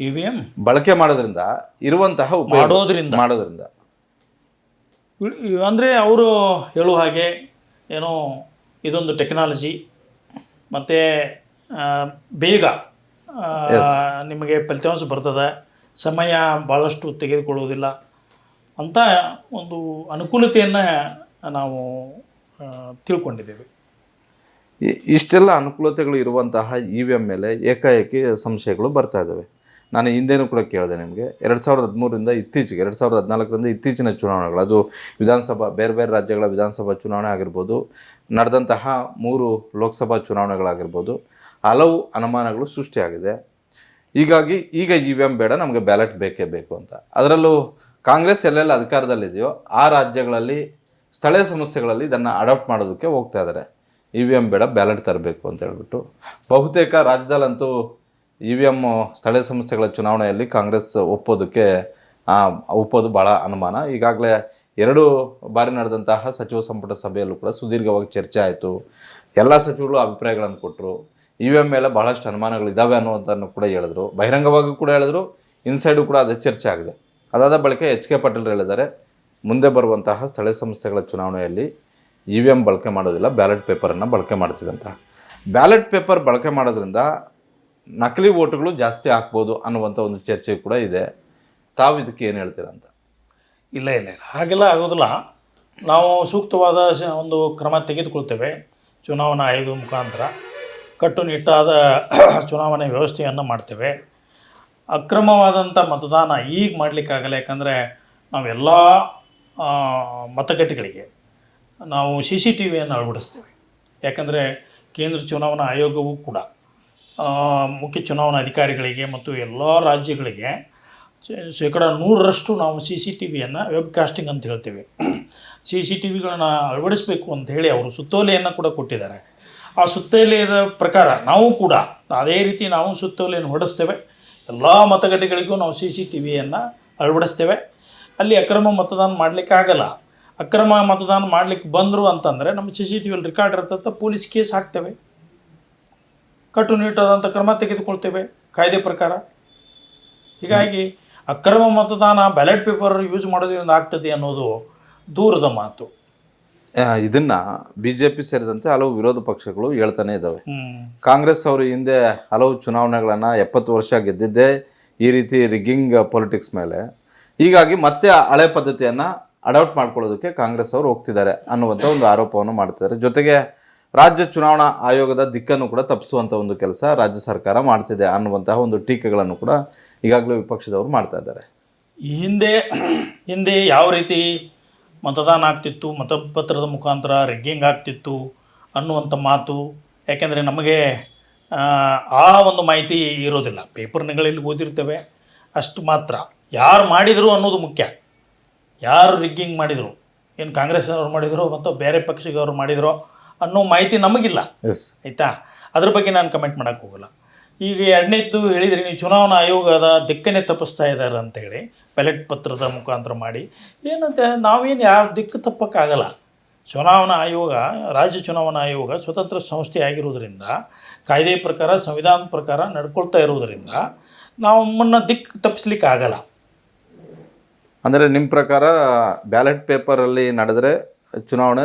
ಇ ವಿ ಎಂ ಬಳಕೆ ಮಾಡೋದ್ರಿಂದ ಇರುವಂತಹ ಉಪಯೋಗ ಮಾಡೋದ್ರಿಂದ. ಮಾಡೋದ್ರಿಂದ. ಅಂದರೆ ಅವರು ಹೇಳುವ ಹಾಗೆ ಏನೋ ಇದೊಂದು ಟೆಕ್ನಾಲಜಿ ಮತ್ತು ಬೇಗ ಆ, ನಿಮಗೆ ಫಲಿತಾಂಶ ಬರ್ತದೆ. ಸಮಯ ಭಾಳಷ್ಟು ತೆಗೆದುಕೊಳ್ಳುವುದಿಲ್ಲ ಅಂತ ಒಂದು ಅನುಕೂಲತೆಯನ್ನು ನಾವು ಆ, ತಿಳ್ಕೊಂಡಿದ್ದೇವೆ. ಇ- ಇಷ್ಟೆಲ್ಲ ಅನುಕೂಲತೆಗಳು ಇರುವಂತಹ ಇ ವಿ ಎಂ ಮೇಲೆ ಏಕಾಏಕಿ ಸಂಶಯಗಳು ಬರ್ತಾ ಇದ್ದಾವೆ. ನಾನು ಹಿಂದೆನೂ ಕೂಡ ಕೇಳಿದೆ ನಿಮಗೆ. ಎರಡು ಸಾವಿರದ ಹದಿಮೂರರಿಂದ ಇತ್ತೀಚೆಗೆ, ಎರಡು ಸಾವಿರದ ಹದಿನಾಲ್ಕರಿಂದ ಇತ್ತೀಚಿನ ಚುನಾವಣೆಗಳು. ಅದು ವಿಧಾನಸಭಾ, ಬೇರೆ ಬೇರೆ ರಾಜ್ಯಗಳ ವಿಧಾನಸಭಾ ಚುನಾವಣೆ ಆಗಿರ್ಬೋದು, ನಡೆದಂತಹ ಮೂರು ಲೋಕಸಭಾ ಚುನಾವಣೆಗಳಾಗಿರ್ಬೋದು. ಹಲವು ಅನುಮಾನಗಳು ಸೃಷ್ಟಿಯಾಗಿದೆ. ಹೀಗಾಗಿ ಈಗ ಇ ವಿ ಎಂ ಬೇಡ, ನಮಗೆ ಬ್ಯಾಲೆಟ್ ಬೇಕೇ ಬೇಕು ಅಂತ. ಅದರಲ್ಲೂ ಕಾಂಗ್ರೆಸ್ ಎಲ್ಲೆಲ್ಲ ಅಧಿಕಾರದಲ್ಲಿದೆಯೋ, ಆ ರಾಜ್ಯಗಳಲ್ಲಿ, ಸ್ಥಳೀಯ ಸಂಸ್ಥೆಗಳಲ್ಲಿ ಇದನ್ನು ಅಡಾಪ್ಟ್ ಮಾಡೋದಕ್ಕೆ ಹೋಗ್ತಾ ಇದ್ದಾರೆ ಇ ವಿ ಎಂ ಬೇಡ, ಬ್ಯಾಲೆಟ್ ತರಬೇಕು ಅಂತ ಹೇಳ್ಬಿಟ್ಟು. ಬಹುತೇಕ ರಾಜ್ಯದಲ್ಲಂತೂ ಇ ವಿ ಎಂ ಸ್ಥಳೀಯ ಸಂಸ್ಥೆಗಳ ಚುನಾವಣೆಯಲ್ಲಿ ಕಾಂಗ್ರೆಸ್ ಒಪ್ಪೋದಕ್ಕೆ ಒಪ್ಪೋದು ಭಾಳ ಅನುಮಾನ. ಈಗಾಗಲೇ ಎರಡು ಬಾರಿ ನಡೆದಂತಹ ಸಚಿವ ಸಂಪುಟ ಸಭೆಯಲ್ಲೂ ಕೂಡ ಸುದೀರ್ಘವಾಗಿ ಚರ್ಚೆ ಆಯಿತು. ಎಲ್ಲ ಸಚಿವರು ಅಭಿಪ್ರಾಯಗಳನ್ನು ಕೊಟ್ಟರು. ಇ ವಿ ಎಂ ಮೇಲೆ ಬಹಳಷ್ಟು ಅನುಮಾನಗಳಿದ್ದಾವೆ ಅನ್ನೋದನ್ನು ಕೂಡ ಹೇಳಿದ್ರು. ಬಹಿರಂಗವಾಗಿ ಕೂಡ ಹೇಳಿದ್ರು. ಇನ್ಸೈಡು ಕೂಡ ಅದೇ ಚರ್ಚೆ ಆಗಿದೆ. ಅದಾದ ಬಳಿಕ ಎಚ್ ಕೆ ಪಾಟೀಲ್ ಹೇಳಿದ್ದಾರೆ, ಮುಂದೆ ಬರುವಂತಹ ಸ್ಥಳೀಯ ಸಂಸ್ಥೆಗಳ ಚುನಾವಣೆಯಲ್ಲಿ ಇ ವಿ ಎಂ ಬಳಕೆ ಮಾಡೋದಿಲ್ಲ, ಬ್ಯಾಲೆಟ್ ಪೇಪರನ್ನು ಬಳಕೆ ಮಾಡ್ತೀವಿ ಅಂತ. ಬ್ಯಾಲೆಟ್ ಪೇಪರ್ ಬಳಕೆ ಮಾಡೋದ್ರಿಂದ ನಕಲಿ ಓಟುಗಳು ಜಾಸ್ತಿ ಹಾಕ್ಬೋದು ಅನ್ನುವಂಥ ಒಂದು ಚರ್ಚೆ ಕೂಡ ಇದೆ. ತಾವು ಇದಕ್ಕೆ ಏನು ಹೇಳ್ತೀರಾ ಅಂತ? ಇಲ್ಲ ಇಲ್ಲ ಇಲ್ಲ. ಹಾಗೆಲ್ಲ ಆಗೋದಿಲ್ಲ. ನಾವು ಸೂಕ್ತವಾದ ಒಂದು ಕ್ರಮ ತೆಗೆದುಕೊಳ್ತೇವೆ. ಚುನಾವಣಾ ಆಯೋಗದ ಮುಖಾಂತರ ಕಟ್ಟುನಿಟ್ಟಾದ ಚುನಾವಣೆ ವ್ಯವಸ್ಥೆಯನ್ನು ಮಾಡ್ತೇವೆ. ಅಕ್ರಮವಾದಂಥ ಮತದಾನ ಈಗ ಮಾಡಲಿಕ್ಕಾಗಲ್ಲ. ಯಾಕಂದರೆ ನಾವೆಲ್ಲ ಮತಗಟ್ಟೆಗಳಿಗೆ ನಾವು ಸಿ ಸಿ ಟಿ ವಿಯನ್ನು ಅಳವಡಿಸ್ತೇವೆ. ಯಾಕಂದರೆ ಕೇಂದ್ರ ಚುನಾವಣಾ ಆಯೋಗವೂ ಕೂಡ ಮುಖ್ಯ ಚುನಾವಣಾ ಅಧಿಕಾರಿಗಳಿಗೆ ಮತ್ತು ಎಲ್ಲ ರಾಜ್ಯಗಳಿಗೆ ಶೇಕಡ ನೂರರಷ್ಟು ನಾವು ಸಿ ಸಿ ಟಿ ವಿಯನ್ನು ವೆಬ್ ಕಾಸ್ಟಿಂಗ್ ಅಂತ ಹೇಳ್ತೇವೆ. ಸಿ ಸಿ ಟಿ ವಿಗಳನ್ನ ಅಳವಡಿಸಬೇಕು ಅಂತ ಹೇಳಿ ಅವರು ಸುತ್ತೋಲೆಯನ್ನು ಕೂಡ ಕೊಟ್ಟಿದ್ದಾರೆ. ಆ ಸುತ್ತೋಲೆಯ ಪ್ರಕಾರ ನಾವು ಕೂಡ ಅದೇ ರೀತಿ ನಾವು ಸುತ್ತೋಲೆಯನ್ನು ಹೊಡೆಸ್ತೇವೆ ಎಲ್ಲ ಮತಗಟ್ಟೆಗಳಿಗೂ ನಾವು ಸಿ ಸಿ ಟಿ ವಿಯನ್ನು ಅಳವಡಿಸ್ತೇವೆ. ಅಲ್ಲಿ ಅಕ್ರಮ ಮತದಾನ ಮಾಡಲಿಕ್ಕೆ ಆಗಲ್ಲ. ಅಕ್ರಮ ಮತದಾನ ಮಾಡಲಿಕ್ಕೆ ಬಂದರು ಅಂತಂದರೆ ನಮ್ಮ ಸಿ ಸಿ ಟಿ ವಿಯಲ್ಲಿ ರೆಕಾರ್ಡ್ ಇರ್ತದೆ ಪೊಲೀಸ್ ಕೇಸ್ ಹಾಕ್ತೇವೆ. ಕಟ್ಟುನಿಟ್ಟಾದಂಥ ಕ್ರಮ ತೆಗೆದುಕೊಳ್ತೇವೆ ಕಾಯ್ದೆ ಪ್ರಕಾರ. ಹೀಗಾಗಿ ಅಕ್ರಮ ಮತದಾನ ಬ್ಯಾಲೆಟ್ ಪೇಪರ್ ಯೂಸ್ ಮಾಡೋದ್ರಿಂದ ಆಗ್ತದೆ ಅನ್ನೋದು ದೂರದ ಮಾತು. ಇದನ್ನ ಬಿ ಜೆ ಪಿ ಸೇರಿದಂತೆ ಹಲವು ವಿರೋಧ ಪಕ್ಷಗಳು ಹೇಳ್ತಾನೆ ಇದ್ದಾವೆ. ಕಾಂಗ್ರೆಸ್ ಅವರು ಹಿಂದೆ ಹಲವು ಚುನಾವಣೆಗಳನ್ನು ಎಪ್ಪತ್ತು ವರ್ಷ ಗೆದ್ದಿದ್ದೇ ಈ ರೀತಿ ರಿಗ್ಗಿಂಗ್ ಪೊಲಿಟಿಕ್ಸ್ ಮೇಲೆ. ಹೀಗಾಗಿ ಮತ್ತೆ ಹಳೆ ಪದ್ಧತಿಯನ್ನು ಅಡಾಪ್ಟ್ ಮಾಡ್ಕೊಳ್ಳೋದಕ್ಕೆ ಕಾಂಗ್ರೆಸ್ ಅವರು ಹೋಗ್ತಿದ್ದಾರೆ ಅನ್ನುವಂಥ ಒಂದು ಆರೋಪವನ್ನು ಮಾಡ್ತಿದ್ದಾರೆ. ಜೊತೆಗೆ ರಾಜ್ಯ ಚುನಾವಣಾ ಆಯೋಗದ ದಿಕ್ಕನ್ನು ಕೂಡ ತಪ್ಪಿಸುವಂಥ ಒಂದು ಕೆಲಸ ರಾಜ್ಯ ಸರ್ಕಾರ ಮಾಡ್ತಿದೆ ಅನ್ನುವಂತಹ ಒಂದು ಟೀಕೆಗಳನ್ನು ಕೂಡ ಈಗಾಗಲೇ ವಿಪಕ್ಷದವರು ಮಾಡ್ತಾ ಇದ್ದಾರೆ. ಹಿಂದೆ ಹಿಂದೆ ಯಾವ ರೀತಿ ಮತದಾನ ಆಗ್ತಿತ್ತು ಮತಪತ್ರದ ಮುಖಾಂತರ ರಿಗ್ಗಿಂಗ್ ಆಗ್ತಿತ್ತು ಅನ್ನುವಂಥ ಮಾತು ಯಾಕೆಂದರೆ ನಮಗೆ ಆ, ಒಂದು ಮಾಹಿತಿ ಇರೋದಿಲ್ಲ. ಪೇಪರ್ಗಳಲ್ಲಿ ಓದಿರ್ತೇವೆ ಅಷ್ಟು ಮಾತ್ರ. ಯಾರು ಮಾಡಿದರು ಅನ್ನೋದು ಮುಖ್ಯ. ಯಾರು ರಿಗ್ಗಿಂಗ್ ಮಾಡಿದರು ಏನು ಕಾಂಗ್ರೆಸ್ನವ್ರು ಮಾಡಿದರು ಮತ್ತು ಬೇರೆ ಪಕ್ಷದವ್ರು ಮಾಡಿದ್ರು ಅನ್ನೋ ಮಾಹಿತಿ ನಮಗಿಲ್ಲ. ಎಸ್ ಆಯಿತಾ? ಅದ್ರ ಬಗ್ಗೆ ನಾನು ಕಮೆಂಟ್ ಮಾಡೋಕೆ ಹೋಗಲ್ಲ. ಈಗ ಎರಡನೇದ್ದು ಹೇಳಿದರೆ ನೀವು ಚುನಾವಣಾ ಆಯೋಗದ ದಿಕ್ಕನ್ನೇ ತಪ್ಪಿಸ್ತಾ ಇದ್ದಾರೆ ಅಂತೇಳಿ ಬ್ಯಾಲೆಟ್ ಪತ್ರದ ಮುಖಾಂತರ ಮಾಡಿ. ಏನಂತ ನಾವೇನು ಯಾವ ದಿಕ್ಕು ತಪ್ಪಕ್ಕಾಗಲ್ಲ. ಚುನಾವಣಾ ಆಯೋಗ ರಾಜ್ಯ ಚುನಾವಣಾ ಆಯೋಗ ಸ್ವತಂತ್ರ ಸಂಸ್ಥೆ ಆಗಿರೋದ್ರಿಂದ ಕಾಯ್ದೆ ಪ್ರಕಾರ ಸಂವಿಧಾನ ಪ್ರಕಾರ ನಡ್ಕೊಳ್ತಾ ಇರೋದರಿಂದ ನಾವು ನಮ್ಮನ್ನು ದಿಕ್ಕು ತಪ್ಪಿಸ್ಲಿಕ್ಕೆ ಆಗಲ್ಲ ಅಂದರೆ ನಿಮ್ಮ ಪ್ರಕಾರ ಬ್ಯಾಲೆಟ್ ಪೇಪರಲ್ಲಿ ನಡೆದರೆ ಚುನಾವಣೆ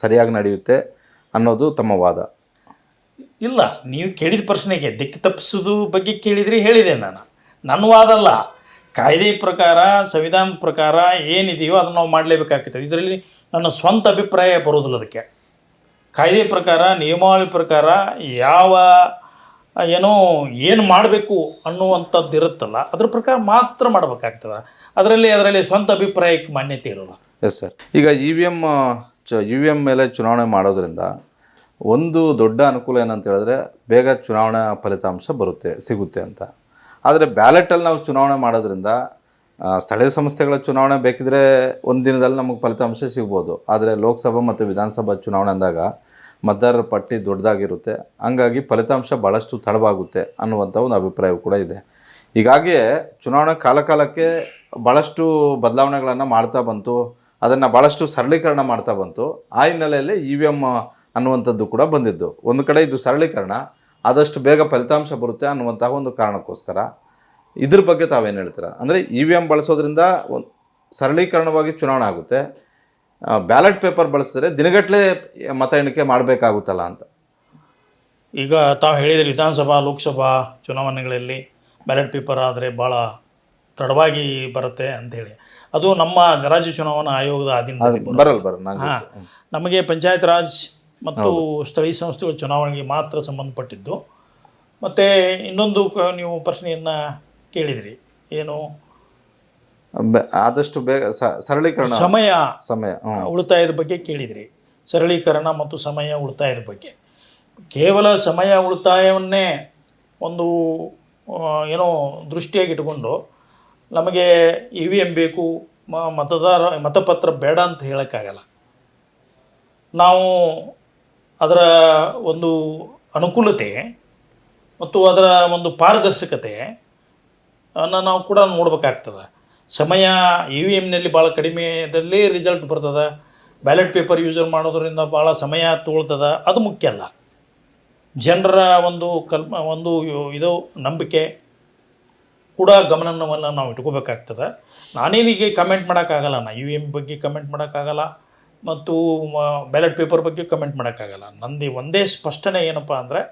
ಸರಿಯಾಗಿ ನಡೆಯುತ್ತೆ ಅನ್ನೋದು ತಮ್ಮ ವಾದ. ಇಲ್ಲ, ನೀವು ಕೇಳಿದ ಪ್ರಶ್ನೆಗೆ ದಿಕ್ಕು ತಪ್ಪಿಸೋದು ಬಗ್ಗೆ ಕೇಳಿದರೆ ಹೇಳಿದೆ ನಾನು. ನನ್ನ ವಾದ ಅಲ್ಲ ಕಾಯ್ದೆ ಪ್ರಕಾರ, ಸಂವಿಧಾನ ಪ್ರಕಾರ ಏನಿದೆಯೋ ಅದನ್ನು ನಾವು ಮಾಡಲೇಬೇಕಾಗ್ತದೆ. ಇದರಲ್ಲಿ ನನ್ನ ಸ್ವಂತ ಅಭಿಪ್ರಾಯ ಬರೋದಿಲ್ಲ ಅದಕ್ಕೆ. ಕಾಯ್ದೆ ಪ್ರಕಾರ, ನಿಯಮಾವಳಿ ಪ್ರಕಾರ ಯಾವ, ಏನೋ ಏನು ಮಾಡಬೇಕು ಅನ್ನುವಂಥದ್ದು ಇರುತ್ತಲ್ಲ ಅದ್ರ ಪ್ರಕಾರ ಮಾತ್ರ ಮಾಡಬೇಕಾಗ್ತದೆ. ಅದರಲ್ಲಿ ಅದರಲ್ಲಿ ಸ್ವಂತ ಅಭಿಪ್ರಾಯಕ್ಕೆ ಮಾನ್ಯತೆ ಇರೋಲ್ಲ. ಎಸ್ ಸರ್ ಈಗ ಇ ವಿ ಎಂ ಚ ಇ ವಿ ಎಂ ಮೇಲೆ ಚುನಾವಣೆ ಮಾಡೋದ್ರಿಂದ ಒಂದು ದೊಡ್ಡ ಅನುಕೂಲ ಏನಂತ ಹೇಳಿದ್ರೆ ಬೇಗ ಚುನಾವಣಾ ಫಲಿತಾಂಶ ಬರುತ್ತೆ, ಸಿಗುತ್ತೆ ಅಂತ. ಆದರೆ ಬ್ಯಾಲೆಟಲ್ಲಿ ನಾವು ಚುನಾವಣೆ ಮಾಡೋದ್ರಿಂದ ಸ್ಥಳೀಯ ಸಂಸ್ಥೆಗಳ ಚುನಾವಣೆ ಬೇಕಿದ್ರೆ ಒಂದು ದಿನದಲ್ಲಿ ನಮಗೆ ಫಲಿತಾಂಶ ಸಿಗ್ಬೋದು. ಆದರೆ ಲೋಕಸಭಾ ಮತ್ತು ವಿಧಾನಸಭಾ ಚುನಾವಣೆ ಅಂದಾಗ ಮತದಾರರ ಪಟ್ಟಿ ದೊಡ್ಡದಾಗಿರುತ್ತೆ. ಹಂಗಾಗಿ ಫಲಿತಾಂಶ ಭಾಳಷ್ಟು ತಡವಾಗುತ್ತೆ ಅನ್ನುವಂಥ ಒಂದು ಅಭಿಪ್ರಾಯ ಕೂಡ ಇದೆ. ಹೀಗಾಗಿಯೇ ಚುನಾವಣೆ ಕಾಲಕಾಲಕ್ಕೆ ಭಾಳಷ್ಟು ಬದಲಾವಣೆಗಳನ್ನು ಮಾಡ್ತಾ ಬಂತು. ಅದನ್ನು ಭಾಳಷ್ಟು ಸರಳೀಕರಣ ಮಾಡ್ತಾ ಬಂತು. ಆ ಹಿನ್ನೆಲೆಯಲ್ಲಿ ಇ ವಿ ಎಂ ಅನ್ನುವಂಥದ್ದು ಕೂಡ ಬಂದಿದ್ದು. ಒಂದು ಕಡೆ ಇದು ಸರಳೀಕರಣ, ಆದಷ್ಟು ಬೇಗ ಫಲಿತಾಂಶ ಬರುತ್ತೆ ಅನ್ನುವಂತಹ ಒಂದು ಕಾರಣಕ್ಕೋಸ್ಕರ. ಇದ್ರ ಬಗ್ಗೆ ತಾವೇನು ಹೇಳ್ತೀರಾ? ಅಂದರೆ ಇ ವಿ ಎಂ ಬಳಸೋದ್ರಿಂದ ಸರಳೀಕರಣವಾಗಿ ಚುನಾವಣೆ ಆಗುತ್ತೆ. ಬ್ಯಾಲೆಟ್ ಪೇಪರ್ ಬಳಸಿದ್ರೆ ದಿನಗಟ್ಟಲೆ ಮತ ಎಣಿಕೆ ಮಾಡಬೇಕಾಗುತ್ತಲ್ಲ ಅಂತ. ಈಗ ತಾವು ಹೇಳಿದರೆ ವಿಧಾನಸಭಾ, ಲೋಕಸಭಾ ಚುನಾವಣೆಗಳಲ್ಲಿ ಬ್ಯಾಲೆಟ್ ಪೇಪರ್ ಆದರೆ ಭಾಳ ತಡವಾಗಿ ಬರುತ್ತೆ ಅಂಥೇಳಿ ಅದು ನಮ್ಮ ರಾಜ್ಯ ಚುನಾವಣಾ ಆಯೋಗದ ಅಧೀನದಲ್ಲಿ ಬರುತ್ತೆ. ಬರಲ್ಲ ಬರಲ್ಲ ನಂಗೆ ನಮಗೆ ಪಂಚಾಯತ್ ರಾಜ್ ಮತ್ತು ಸ್ಥಳೀಯ ಸಂಸ್ಥೆಗಳ ಚುನಾವಣೆಗೆ ಮಾತ್ರ ಸಂಬಂಧಪಟ್ಟಿದ್ದು. ಮತ್ತು ಇನ್ನೊಂದು ಕ- ನೀವು ಪ್ರಶ್ನೆಯನ್ನು ಕೇಳಿದಿರಿ. ಏನು? ಬೆ- ಆದಷ್ಟು ಬೇಗ ಸ- ಸರಳೀಕರಣ. ಸಮಯ ಸಮಯ ಉಳಿತಾಯದ ಬಗ್ಗೆ ಕೇಳಿದಿರಿ. ಸರಳೀಕರಣ ಮತ್ತು ಸಮಯ ಉಳಿತಾಯದ ಬಗ್ಗೆ. ಕೇವಲ ಸಮಯ ಉಳಿತಾಯವನ್ನೇ ಒಂದು ಆ, ಏನೋ ದೃಷ್ಟಿಯಾಗಿ ಇಟ್ಕೊಂಡು ನಮಗೆ ಇ ವಿ ಎಂ ಬೇಕು ಮತದಾರ, ಮತಪತ್ರ ಬೇಡ ಅಂತ ಹೇಳೋಕ್ಕಾಗಲ್ಲ. ನಾವು ಅದರ ಒಂದು ಅನುಕೂಲತೆ ಮತ್ತು ಅದರ ಒಂದು ಪಾರದರ್ಶಕತೆ, ಅನ್ನು ನಾವು ಕೂಡ ನೋಡಬೇಕಾಗ್ತದೆ. ಸಮಯ ಇ ವಿ ಎಮ್ನಲ್ಲಿ ಭಾಳ ಕಡಿಮೆದಲ್ಲಿ ರಿಸಲ್ಟ್ ಬರ್ತದೆ. ಬ್ಯಾಲೆಟ್ ಪೇಪರ್ ಯೂಸರ್ ಮಾಡೋದ್ರಿಂದ ಭಾಳ ಸಮಯ ತೋಳ್ತದ. ಅದು ಮುಖ್ಯ ಅಲ್ಲ. ಜನರ ಒಂದು ಕಲ್ಪ ಒಂದು ಇದು ನಂಬಿಕೆ ಕೂಡ ಗಮನವನ್ನು ನಾವು ಇಟ್ಕೋಬೇಕಾಗ್ತದೆ. ನಾನೇನಿಗೆ ಕಮೆಂಟ್ ಮಾಡೋಕ್ಕಾಗಲ್ಲ, ನಾ ಯು ಎಂ ಬಗ್ಗೆ ಕಮೆಂಟ್ ಮಾಡೋಕ್ಕಾಗಲ್ಲ, ಮತ್ತು ಬ್ಯಾಲೆಟ್ ಪೇಪರ್ ಬಗ್ಗೆ ಕಮೆಂಟ್ ಮಾಡೋಕ್ಕಾಗಲ್ಲ. ನಂದು ಒಂದೇ ಸ್ಪಷ್ಟನೆ ಏನಪ್ಪ ಅಂದರೆ,